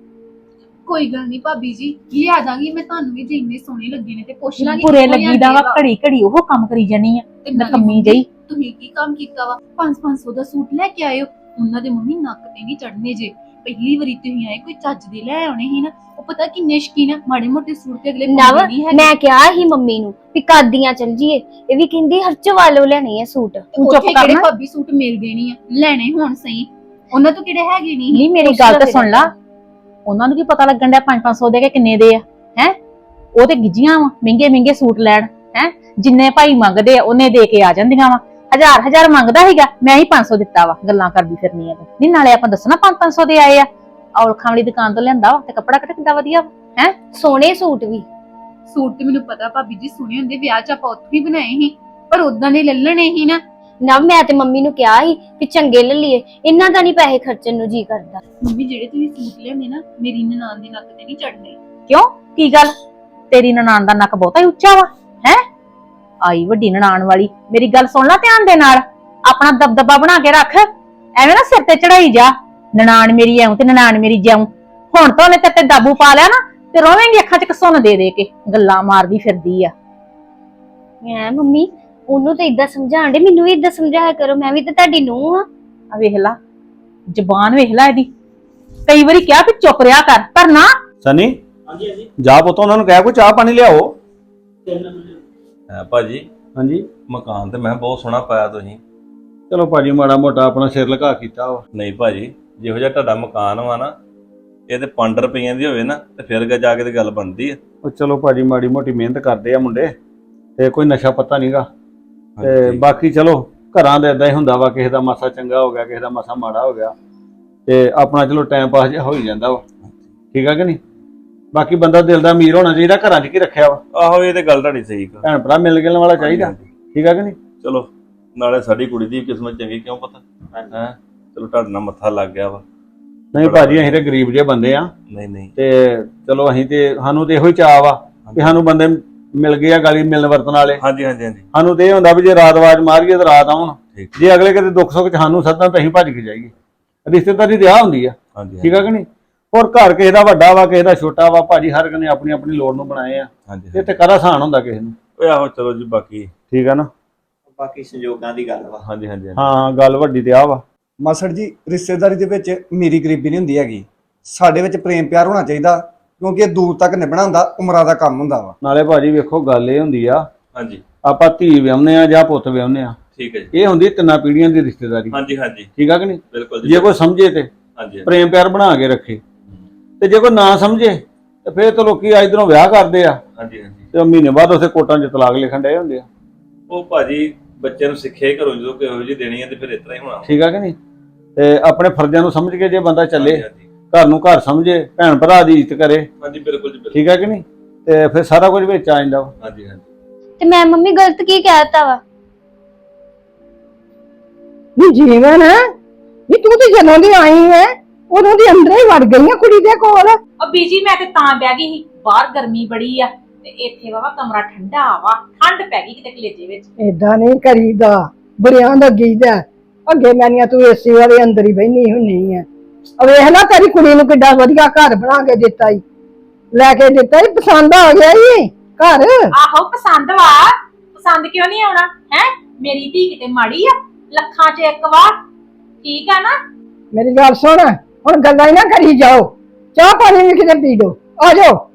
ਕੋਈ ਗੱਲ ਨਹੀਂ ਭਾਬੀ ਜੀ ਲਿਆ ਦਾਂਗੀ ਮੈਂ ਤੁਹਾਨੂੰ ਵੀ ਜੇ ਇੰਨੇ ਸੋਹਣੇ ਲੱਗੇ ਨੇ ਤੇ ਪੁੱਛ ਲਾਂਗੀ ਬੁਰੇ ਲੱਗੀਦਾ ਵਾ। ਘੜੀ ਘੜੀ ਉਹ ਕੰਮ ਕਰੀ ਜਾਨੀ ਆ ਤੇ ਨਕੰਮੀ ਜਈ। ਤੁਸੀਂ ਕੀ ਕੰਮ ਕੀਤਾ ਵਾ? 5-500 ਦਾ ਸੂਟ ਲੈ ਕੇ ਆਇਓ ਉਹਨਾਂ ਦੇ ਮੰਮੀ ਨੱਕ ਤੇ ਨਹੀਂ ਚੜਨੇ ਜੇ। ਪਹਿਲੀ ਵਾਰੀ ਤੁਸੀਂ ਆਏ ਕੋਈ ਚੱਜ ਦੇ ਲੈ ਆਉਣੇ ਸੀ ਨਾ। ਉਹ ਪਤਾ ਕਿੰਨੇ ਸ਼ਕੀਨ ਆ ਮਾੜੇ ਮੋਟੇ ਸੂਟ ਤੇ ਅਗਲੇ ਨਵ ਮੈਂ ਕਿਹਾ ਹੀ ਮੰਮੀ ਨੂੰ ਵੀ ਕਾਦੀਆਂ ਚੱਲ ਜੀਏ ਇਹ ਵੀ ਕਹਿੰਦੀ ਹਰਚ ਵਾਲੋ ਲੈਣੇ ਆ ਸੂਟ। ਤੂੰ ਚੁੱਪ ਕਰ ਕਿਹੜੇ। ਭਾਬੀ ਸੂਟ ਮਿਲਦੇ ਨਹੀਂ ਆ? ਲੈਣੇ ਹੋਣ ਸਹੀ। ਉਹਨਾਂ ਤੋਂ ਕਿਹੜੇ ਹੈਗੇ ਨਹੀਂ ਨਹੀਂ ਮੇਰੀ ਗੱਲ ਤਾਂ। ਸੁਣ ਲਾ। ਉਹਨਾਂ ਨੂੰ ਕੀ ਪਤਾ ਲੱਗਣ ਡਿਆ 5-500 ਦੇ ਕੇ ਕਿੰਨੇ ਦੇ ਆ, ਹੈ? ਉਹ ਤੇ ਗਿੱਜੀਆਂ ਵਾ, ਮਹਿੰਗੇ ਮਹਿੰਗੇ ਸੂਟ ਲੈਣ, ਹੈ? ਜਿੰਨੇ ਭਾਈ ਮੰਗਦੇ ਆ, ਉਹਨੇ ਦੇ ਕੇ ਆ ਜਾਂਦੀਆਂ ਵਾ। ਹਜ਼ਾਰ ਹਜ਼ਾਰ ਮੰਗਦਾ ਸੀਗਾ, ਮੈਂ ਹੀ 500 ਦਿੱਤਾ ਵਾ, ਗੱਲਾਂ ਕਰਦੀ ਫਿਰਨੀ ਆ ਨਹੀਂ, ਨਾਲੇ ਆਪਾਂ ਦੱਸਣਾ 5-500 ਦੇ ਆਏ ਆ। ਔਲਖਾਂ ਵਾਲੀ ਦੁਕਾਨ ਤੋਂ ਲਿਆਂਦਾ ਵਾ ਤੇ ਕੱਪੜਾ ਕਿਤੇ ਕਿੱਡਾ ਵਧੀਆ ਵਾ ਸੋਹਣੇ ਸੂਟ ਵੀ। ਸੂਟ ਤੇ ਮੈਨੂੰ ਪਤਾ ਭਾਬੀ ਜੀ ਸੁਣੇ ਹੁੰਦੇ, ਵਿਆਹ ਚ ਆਪਾਂ ਉੱਥੇ ਵੀ ਬਣਾਏ ਸੀ, ਪਰ ਉਦਾਂ ਦੇ ਲੱਲਣੇ ਹੀ ਨਾ। ਨਵ ਮੈਂ ਤੇ ਮੰਮੀ ਨੂੰ ਕਿਹਾ ਸੀ ਕਿ ਚੰਗੇ ਲੈ ਲਈਏ। ਇਹਨਾਂ ਦਾ ਨਹੀਂ ਪੈਸੇ ਖਰਚਣ ਨੂੰ ਜੀ ਕਰਦਾ। ਮੰਮੀ ਜਿਹੜੇ ਤੁਸੀਂ ਸੂਟ ਲਿਆਂਦੇ ਨਾ ਮੇਰੀ ਨਨਾਣ ਦੇ ਨੱਕ ਤੇ ਨਹੀਂ ਚੜਨੇ ਕਿਉਂ? ਕੀ ਗੱਲ? ਤੇਰੀ ਨਨਾਣ ਦਾ ਨੱਕ ਬਹੁਤਾ ਹੀ ਉੱਚਾ ਵਾ ਹੈ? ਆਈ ਵੱਡੀ ਨਨਾਣ ਵਾਲੀ ਮੇਰੀ ਗੱਲ ਸੁਣ ਲੈ ਧਿਆਨ ਦੇ ਨਾਲ। ਆਪਣਾ ਦਬਦਬਾ ਬਣਾ ਕੇ ਰੱਖ। ਐਵੇਂ ਨਾ ਸਿਰ ਤੇ ਚੜਾਈ ਜਾ। ਨਨਾਣ ਮੇਰੀ ਐਉਂ ਤੇ ਨਨਾਣ ਮੇਰੀ ਜਿਉਂ। ਹੁਣ ਤਾਂ ਉਹਨੇ ਤੇਰੇ ਤੇ ਦਾਬੂ ਪਾ ਲਿਆ ਨਾ ਤੇ ਰੋਵੇਂਗੀ ਅੱਖਾਂ 'ਚ ਕਸੁੰਨ ਦੇ ਦੇ ਕੇ। ਗੱਲਾਂ ਮਾਰਦੀ ਫਿਰਦੀ ਆ। ਐ ਮੰਮੀ ਉਹਨੂੰ ਤਾਂ ਇਦਾਂ ਸਮਝਾਣ ਦੇ ਮੈਨੂੰ ਵੀ ਇਦਾਂ ਸਮਝਾਇਆ ਕਰੋ ਮੈਂ ਵੀ ਤਾਂ ਤੁਹਾਡੀ ਨੂੰਹ ਆ ਆ ਵੇਖ ਲਾ ਜ਼ਬਾਨ ਵੇਖ ਲੈ ਇਹਦੀ। ਕਈ ਵਾਰੀ ਕਿਹਾ ਵੀ ਚੁੱਪ ਰਿਹਾ ਕਰ ਪਰ ਨਾ। ਸਨੀ ਹਾਂਜੀ ਹਾਂਜੀ। ਜਾ ਪੁੱਤ ਉਹਨਾਂ ਨੂੰ ਕਹਿ ਕੋਈ ਚਾਹ ਪਾਣੀ ਲਿਆਓ। ਹਾਂ ਭਾਜੀ? ਹਾਂਜੀ। ਮਕਾਨ ਤੇ ਮੈਂ ਬਹੁਤ ਸੋਹਣਾ ਪਾਇਆ ਤੁਸੀਂ। ਚਲੋ ਭਾਜੀ ਮਾੜਾ ਮੋਟਾ ਆਪਣਾ ਸਿਰ ਲਗਾ ਕੀਤਾ ਵਾ। ਨਹੀਂ ਭਾਜੀ ਜਿਹੋ ਜਿਹਾ ਤੁਹਾਡਾ ਮਕਾਨ ਵਾ ਨਾ ਇਹ ਤੇ 5 ਰੁਪਈਆਂ ਦੀ ਹੋਵੇ ਨਾ ਤੇ ਫਿਰ ਅੱਗੇ ਜਾ ਕੇ ਤੇ ਗੱਲ ਬਣਦੀ ਆ। ਉਹ ਚਲੋ ਭਾਜੀ ਮਾੜੀ ਮੋਟੀ ਮਿਹਨਤ ਕਰਦੇ ਆ ਮੁੰਡੇ ਤੇ ਕੋਈ ਨਸ਼ਾ ਪੱਤਾ ਨਹੀਂਗਾ ਤੇ। ਬਾਕੀ ਚਲੋ ਘਰਾਂ ਦੇ ਇਦਾਂ ਹੀ ਹੁੰਦਾ ਵਾ ਕਿਸੇ ਦਾ ਮਾਸਾ ਚੰਗਾ ਹੋ ਗਿਆ ਕਿਸੇ ਦਾ ਮਾਸਾ ਮਾੜਾ ਹੋ ਗਿਆ ਤੇ ਆਪਣਾ ਚਲੋ ਟਾਈਮ ਪਾਸ ਜਿਹਾ ਹੋ ਹੀ ਜਾਂਦਾ ਵਾ। ਠੀਕ ਆ ਕਿ ਨਹੀਂ? ਬਾਕੀ ਬੰਦਾ ਦਿਲ ਦਾ ਅਮੀਰ ਹੋਣਾ ਚਾਹੀਦਾ ਘਰਾਂ 'ਚ ਕੀ ਰੱਖਿਆ ਵਾ? ਆਹੋ ਇਹ ਤੇ ਗੱਲ ਤੁਹਾਡੀ ਸਹੀ ਕਾ ਭੈਣ ਭਰਾ ਮਿਲ ਗਿਲਣ ਵਾਲਾ ਚਾਹੀਦਾ। ਠੀਕ ਆ ਕਿ ਨਹੀਂ? ਚਲੋ ਨਾਲੇ ਸਾਡੀ ਕੁੜੀ ਦੀ ਕਿਸਮਤ ਚੰਗੀ ਕਿਉਂ ਪਤਾ? ਹੈ? ਚਲੋ ਤੁਹਾਡੇ ਨਾਲ ਮੱਥਾ ਲੱਗ ਗਿਆ ਵਾ। ਨਹੀਂ ਭਾਜੀ ਅਸੀਂ ਤੇ ਗਰੀਬ ਜਿਹੇ ਬੰਦੇ ਆ। ਨਹੀਂ ਨਹੀਂ। ਤੇ ਚਲੋ ਅਸੀਂ ਤੇ ਸਾਨੂੰ ਤੇ ਇਹੋ ਹੀ ਚਾਹ ਵਾ ਕਿ ਸਾਨੂੰ ਬੰਦੇ ਮਿਲ ਗਏ ਆ ਗਾਲੀ ਮਿਲਣ ਵਰਤਣ ਵਾਲੇ। ਹਾਂਜੀ ਹਾਂਜੀ ਹਾਂਜੀ। ਸਾਨੂੰ ਤੇ ਇਹ ਹੁੰਦਾ ਵੀ ਜੇ ਰਾਤ ਆਵਾਜ਼ ਮਾਰੀਏ ਤਾਂ ਰਾਤ ਆਉਣ। ਠੀਕ। ਜੇ ਅਗਲੇ ਕਿਤੇ ਦੁੱਖ ਸੁੱਖ ਚ ਸਾਨੂੰ ਸੱਦਣ ਤਾਂ ਅਸੀਂ ਭੱਜ ਕੇ ਜਾਈਏ। ਰਿਸ਼ਤੇਦਾਰੀ ਤੇ ਆ ਹੁੰਦੀ ਆ। ਹਾਂਜੀ ਠੀਕ ਆ ਕਿ ਨਹੀਂ? ਹੋਰ ਘਰ ਕਿਸੇ ਦਾ ਵੱਡਾ ਵਾ ਕਿਸੇ ਦਾ ਛੋਟਾ ਵਾ ਭਾਜੀ ਹਰ ਇੱਕ ਨੇ ਆਪਣੀ ਆਪਣੀ ਲੋੜ ਨੂੰ ਬਣਾਏ ਆ। ਹਾਂਜੀ ਇਹ ਤੇ ਕਰਾ ਸਾਨ ਹੁੰਦਾ ਕਿਸੇ ਨੂੰ? ਓਏ ਆਹੋ ਚਲੋ ਜੀ ਬਾਕੀ। ਠੀਕ ਆ ਨਾ? ਬਾਕੀ ਸੰਯੋਗਾਂ ਦੀ ਗੱਲ ਵਾ। ਹਾਂਜੀ ਹਾਂਜੀ ਹਾਂਜੀ। ਹਾਂ ਗੱਲ ਵੱਡੀ ਤੇ ਆ ਵਾ। ਮਾਸੜ ਜੀ ਰਿਸ਼ਤੇਦਾਰੀ ਦੇ ਵਿੱਚ ਮੇਰੀ ਗਰੀਬੀ ਨਹੀਂ ਹੁੰਦੀ ਹੈਗੀ। ਸਾਡੇ ਵਿੱਚ ਪ੍ਰੇਮ ਪਿਆਰ ਹੋਣਾ ਚਾਹੀਦਾ। ਕਿਉਂਕਿ ਇਹ ਦੂਰ ਤੱਕ ਨਿਭਣਾ ਹੁੰਦਾ ਉਮਰਾਂ ਦਾ ਕੰਮ ਹੁੰਦਾ ਵਾ। ਨਾਲੇ ਭਾਜੀ ਵੇਖੋ ਗੱਲ ਇਹ ਹੁੰਦੀ ਆ ਹਾਂਜੀ। ਆਪਾਂ ਧੀ ਵਿਆਹੁੰਦੇ ਆ ਜਾਂ ਪੁੱਤ ਵਿਆਹੁੰਦੇ ਆ ਠੀਕ ਹੈ ਜੀ। ਇਹ ਹੁੰਦੀ ਤਿੰਨਾਂ ਪੀੜ੍ਹੀਆਂ ਦੀ ਰਿਸ਼ਤੇਦਾਰੀ। ਹਾਂਜੀ ਹਾਂਜੀ। ਠੀਕ ਆ ਕਿ ਨਹੀਂ? ਬਿਲਕੁਲ ਜੀ ਜੇ ਕੋਈ ਸਮਝੇ ਤੇ ਹਾਂਜੀ ਪ੍ਰੇਮ ਪਿਆਰ ਬਣਾ ਕੇ ਰੱਖੇ। ਤੇ ਜੇ ਕੋਈ ਨਾ ਸਮਝੇ ਤੇ ਫਿਰ ਤਾਂ ਲੋਕੀ ਇਧਰੋਂ ਵਿਆਹ ਕਰਦੇ ਆ। ਹਾਂਜੀ ਹਾਂਜੀ। ਤੇ ਮਹੀਨੇ ਬਾਅਦ ਉਸੇ ਕੋਟਾਂ 'ਚ ਤਲਾਕ ਲਿਖਣ ਡਏ ਹੁੰਦੇ ਆ। ਉਹ ਭਾਜੀ ਬੱਚੇ ਨੂੰ ਸਿੱਖਿਆ ਹੀ ਕਰੋ ਜਦੋਂ ਕਿਹੋ ਜਿਹੀ ਦੇਣੀ ਹੈ ਤੇ ਫਿਰ ਇਸ ਤਰ੍ਹਾਂ ਹੀ ਹੋਣਾ। ਠੀਕ ਆ ਕਿ ਨਹੀਂ? ਤੇ ਆਪਣੇ ਫਰਜ਼ਾਂ ਨੂੰ ਸਮਝ ਕੇ ਜੇ ਬੰਦਾ ਚੱਲੇ ਹਾਂਜੀ। ਘਰ ਨੂੰ ਘਰ ਸਮਝੇ ਭੈਣ ਭਰਾ ਦੀ ਇੱਜ਼ਤ ਕਰੇ। ਹਾਂਜੀ ਬਿਲਕੁਲ ਜੀ ਬਿਲਕੁਲ। ਠੀਕ ਆ ਕਿ ਨਹੀਂ? ਤੇ ਫਿਰ ਸਾਰਾ ਕੁਝ ਵਿੱਚ ਆ ਜਾਂਦਾ ਵਾ। ਹਾਂਜੀ ਹਾਂਜੀ। ਤੇ ਮੈਂ ਮੰਮੀ ਗਲਤ ਕੀ ਕਹਿਤਾ ਵਾ? ਨੀ ਜੀਵਨ ਨੀ ਤੂੰ ਤੇ ਜਦੋਂ ਦੀ ਆਈ ਹੈ ਉਦੋਂ ਦੀ ਅੰਦਰ ਹੀ ਵੜ ਗਈ ਆ ਕੁੜੀ ਦੇ ਕੋਲ। ਉਹ ਬੀਜੀ ਮੈਂ ਤੇ ਤਾਂ ਬਹਿ ਗਈ ਸੀ। ਬਾਹਰ ਗਰਮੀ ਬੜੀ ਆ ਤੇ ਇੱਥੇ ਵਾਵਾ ਕਮਰਾ ਠੰਡਾ ਵਾ ਠੰਡ ਪੈ ਗਈ ਕਿਤੇ ਕਲੇਜੇ ਵਿੱਚ। ਏਦਾਂ ਨਹੀਂ ਕਰੀਦਾ ਬੜਿਆਂ ਦਾ ਗੀਦਾ ਅੱਗੇ ਮੈਨੀਆਂ ਤੂੰ ਏਸੀ ਵਾਲੇ ਅੰਦਰ ਹੀ ਬੈਣੀ ਹੁੰਨੀ ਆ। ਆ ਵੇਖ ਲੈ ਤੇਰੀ ਕੁੜੀ ਨੂੰ ਕਿੱਡਾ ਵਧੀਆ ਘਰ ਬਣਾ ਕੇ ਦਿੱਤਾ ਈ। ਲੈ ਕੇ ਦਿੱਤਾ ਈ ਪਸੰਦ ਆ ਗਿਆ ਈ ਘਰ। ਆਹੋ ਪਸੰਦ ਵਾ। ਪਸੰਦ ਕਿਉਂ ਨਹੀਂ ਆਉਣਾ? ਹੈ? ਮੇਰੀ ਧੀ ਕਿਤੇ ਮਾੜੀ ਆ ਲੱਖਾਂ 'ਚ ਇੱਕ ਵਾ। ਠੀਕ ਆ ਨਾ? ਮੇਰੀ ਗੱਲ ਸੁਣ ਹੁਣ ਗੱਲਾਂ ਹੀ ਨਾ ਕਰੀ ਜਾਓ। ਚਾਹ ਪਾਣੀ ਵੀ ਕਿਤੇ ਪੀ ਲਓ। ਆ ਜਾਓ।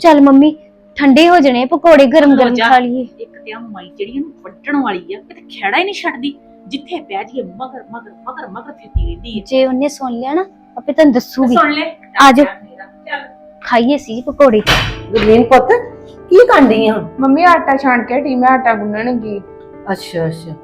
ਚੱਲ ਮੰਮੀ ਠੰਡੇ ਹੋ ਜਣੇ ਪਕੌੜੇ ਗਰਮ ਗਰਮ। ਖਾ ਲਈਏ। ਇੱਕ ਤੇ ਆ ਮਾਈ ਜਿਹੜੀ ਇਹਨੂੰ ਵੱਢਣ ਵਾਲੀ ਆ ਕਿਤੇ ਖੇੜਾ ਹੀ ਨਹੀਂ ਛੱਡਦੀ। ਜਿੱਥੇ ਬਹਿ ਜੀਏ ਮਗਰ ਮਗਰ ਮਗਰ ਮਗਰ ਫਿਰਦੀ ਰਹਿੰਦੀ ਜੇ ਉਹਨੇ ਸੁਣ ਲਿਆ ਨਾ ਆਪੇ ਤੈਨੂੰ ਹੈ ਦੱਸੂਗੀ। ਸੁਣ ਲੈ। ਆ ਜਾ। ਚੱਲ। ਖਾਈਏ ਸੀ ਪਕੌੜੇ। ਗੁਰਲੀਨ ਪੁੱਤ ਕੀ ਕਰਦੀ ਆ ਮੰਮੀ ਆਟਾ ਛਾਣ ਕੇ ਹਟੀ ਮੈਂ ਆਟਾ ਗੁੰਨਣਗੀ। ਅੱਛਾ ਅੱਛਾ।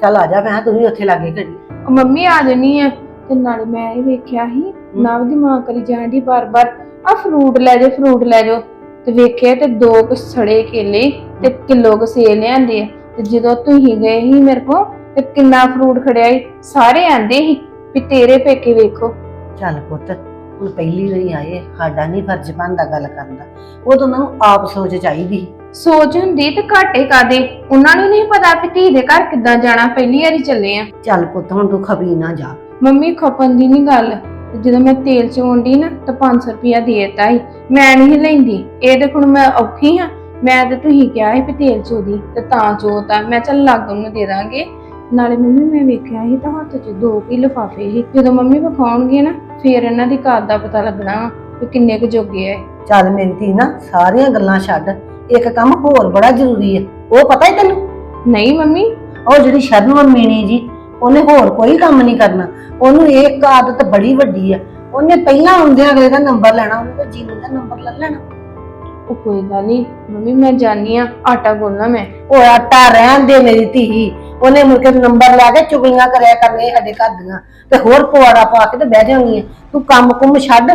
ਚੱਲ ਆ ਜਾ ਮੈਂ ਤੂੰ ਵੀ ਉੱਥੇ ਲਾਗੇ ਘੜੀ। ਉਹ ਮੰਮੀ ਆ ਜਣੀ ਆ ਤੇ ਨਾਲੇ ਮੈਂ ਇਹ ਵੇਖਿਆ ਸੀ ਨਵ ਦੀ ਮਾਂ ਕਰੀ ਜਾਂਦੀ ਬਾਰ-ਬਾਰ। ਆ ਫਰੂਟ ਲੈ ਜਾ ਫਰੂਟ ਲੈ ਜਾ ਤੇ ਵੇਖਿਆ ਤੇ ਦੋ ਕੁ ਸੜੇ ਕੇਲੇ ਤੇ ਕਿਲੋ ਕੁ ਸੇਬ ਲਿਆਂਦੇ ਆ। ਤੇ ਜਦੋਂ ਤੁਸੀਂ ਗਏ ਸੀ ਮੇਰੇ ਕੋ ਤੇ ਕਿੰਨਾ ਫਰੂਟ ਖੜਿਆ ਸੀ ਸਾਰੇ ਆਂਦੇ ਸੀ ਵੀ ਤੇਰੇ ਪੇਕੇ ਵੇਖੋ। ਚੱਲ ਪੁੱਤ ਹੁਣ ਪਹਿਲੀ ਵਾਰੀ ਆਏ ਸਾਡਾ ਨਹੀਂ ਫਰਜ਼ ਬਣਦਾ ਗੱਲ ਕਰਨ ਦਾ। ਉਹ ਤਾਂ ਉਹਨਾਂ ਨੂੰ ਆਪ ਸੋਚ ਚਾਹੀਦੀ। ਸੋਚ ਹੁੰਦੀ ਤੇ ਘਾਟੇ ਕਾਦੇ ਉਹਨਾਂ ਨੂੰ ਨਹੀਂ ਪਤਾ ਕਿ ਧੀ ਦੇ ਘਰ ਕਿੱਦਾਂ ਜਾਣਾ ਪਹਿਲੀ ਵਾਰੀ ਚੱਲੇ ਆ। ਚੱਲ ਪੁੱਤ ਹੁਣ ਤੂੰ ਖਪੀ ਨਾ ਜਾ। ਮੰਮੀ ਖਪਨ ਦੀ ਨਹੀਂ ਗੱਲ। ਜਦੋਂ ਮੈਂ ਤੇਲ ਚੋਂਡੀ ਨਾ ਤਾਂ 500 ਰੁਪਇਆ ਦੇਤਾ ਸੀ। ਮੈਂ ਨਹੀਂ ਲੈਂਦੀ। ਇਹ ਦੇਖ ਹੁਣ ਮੈਂ ਔਖੀ ਹਾਂ ਮੈਂ ਤੇ ਤੁਸੀਂ ਕਿਹਾ ਸੀ ਵੀ ਤੇਲ ਚੋਦੀ ਤੇ ਤਾਂ ਚੋਤਾ। ਮੈਂ ਚੱਲ ਲੱਗ ਨੂੰ ਦੇ ਦਾਂਗੇ। ਨਾਲੇ ਮੰਮੀ ਮੈਂ ਵੇਖਿਆ ਸੀ ਤਾਂ ਹੱਥ 'ਚ ਦੋ ਕੀ ਲਿਫਾਫੇ ਸੀ। ਜਦੋਂ ਮੰਮੀ ਵਿਖਾਉਣਗੇ ਨਾ ਫੇਰ ਇਹਨਾਂ ਦੀ ਕਾਦ ਦਾ ਪਤਾ ਲੱਗਣਾ ਵਾ ਵੀ ਕਿੰਨੇ ਕੁ ਜੋਗੇ ਆ ਇਹ। ਚੱਲ ਮੇਰੀ ਧੀ ਨਾ ਸਾਰੀਆਂ ਗੱਲਾਂ ਛੱਡ। ਇੱਕ ਕੰਮ ਹੋਰ ਬੜਾ ਜ਼ਰੂਰੀ ਹੈ ਉਹ ਪਤਾ ਹੀ ਤੈਨੂੰ? ਨਹੀਂ ਮੰਮੀ। ਉਹ ਜਿਹੜੀ ਸ਼ਰਨ ਮੀਣੀ ਜੀ ਉਹਨੇ ਹੋਰ ਕੋਈ ਕੰਮ ਨਹੀਂ ਕਰਨਾ। ਉਹਨੂੰ ਇਹ ਇੱਕ ਆਦਤ ਬੜੀ ਵੱਡੀ ਆ। ਉਹਨੇ ਪਹਿਲਾਂ ਆਉਂਦਿਆਂ ਅਗਲੇ ਦਾ ਨੰਬਰ ਲੈਣਾ ਉਹਨੇ ਤਾਂ ਜੀਵਨ ਦਾ ਨੰਬਰ ਲੈ ਲੈਣਾ। ਉਹ ਕੋਈ ਗੱਲ ਨਹੀਂ ਮੰਮੀ ਮੈਂ ਜਾਣੀ ਆ ਆਟਾ ਗੁੰਨਣਾ ਮੈਂ। ਉਹ ਆਟਾ ਰਹਿਣ ਦੇ ਮੇਰੀ ਧੀ। ਉਹਨੇ ਮੁੜ ਕੇ ਨੰਬਰ ਲੈ ਕੇ ਚੁਗਲੀਆਂ ਕਰਿਆ ਕਰਨੀਆਂ ਸਾਡੇ ਘਰ ਦੀਆਂ। ਤੇ ਹੋਰ ਪਵਾੜਾ ਪਾ ਕੇ ਤੇ ਬਹਿ ਜਾਣਗੀਆਂ ਤੂੰ ਕੰਮ ਕੁੰਮ ਛੱਡ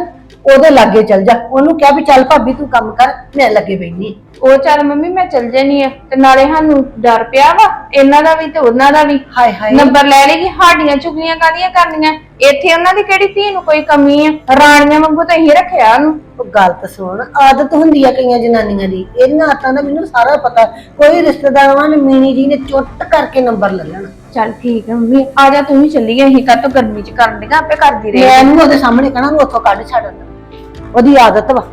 ਉਹਦੇ ਲਾਗੇ ਚੱਲ ਜਾ। ਉਹਨੂੰ ਕਹਿ ਵੀ ਚੱਲ ਭਾਬੀ ਤੂੰ ਕੰਮ ਕਰ ਮੈਂ ਲੱਗੇ ਬੈਣੀ ਉਹ ਚੱਲ ਮੰਮੀ ਮੈਂ ਚੱਲ ਜਾਨੀ ਆ ਤੇ ਨਾਲੇ ਸਾਨੂੰ ਡਰ ਪਿਆ ਵਾ। ਇਹਨਾਂ ਦਾ ਵੀ ਤੇ ਉਹਨਾਂ ਦਾ ਵੀ। ਹਾਏ ਹਾਏ। ਨੰਬਰ ਲੈ ਲੇਗੀ ਸਾਡੀਆਂ ਚੁਗਲੀਆਂ ਕਾਦੀਆਂ ਕਰਨੀਆਂ? ਇੱਥੇ ਉਹਨਾਂ ਦੀ ਕਿਹੜੀ ਧੀ ਨੂੰ ਕੋਈ ਕਮੀ ਆ? ਰਾਣੀਆਂ ਵਾਂਗੂ ਤਾਂ ਹੀ ਰੱਖਿਆ ਉਹਨੂੰ। ਉਹ ਗੱਲ ਤਾਂ ਸੁਣ ਆਦਤ ਹੁੰਦੀ ਆ ਕਈਆਂ ਜਨਾਨੀਆਂ ਦੀ। ਇਹਨਾਂ ਆਤਾਂ ਦਾ ਮੈਨੂੰ ਸਾਰਾ ਪਤਾ। ਕੋਈ ਰਿਸ਼ਤੇਦਾਰਾਂ ਨੇ ਮੀਣੀ ਜੀ ਨੇ ਚੁੱਟ ਕਰਕੇ ਨੰਬਰ ਲੈ ਲੈਣਾ। ਚੱਲ ਠੀਕ ਹੈ ਮੰਮੀ ਆ ਜਾ ਤੂੰ ਵੀ ਚੱਲੀ ਗਈ ਅਸੀਂ ਕਾਹ ਗਰਮੀ ਚ ਕਰਨ ਡੀਆਂ ਆਪੇ ਕਰਦੀ ਰਹੀ ਮੈਂ ਉਹਦੇ ਸਾਹਮਣੇ ਕਹਣਾ ਨੂੰ ਉੱਥੋਂ ਕੱਢ ਛੱਡ ਉਹਦੀ ਆਦਤ ਵਾ।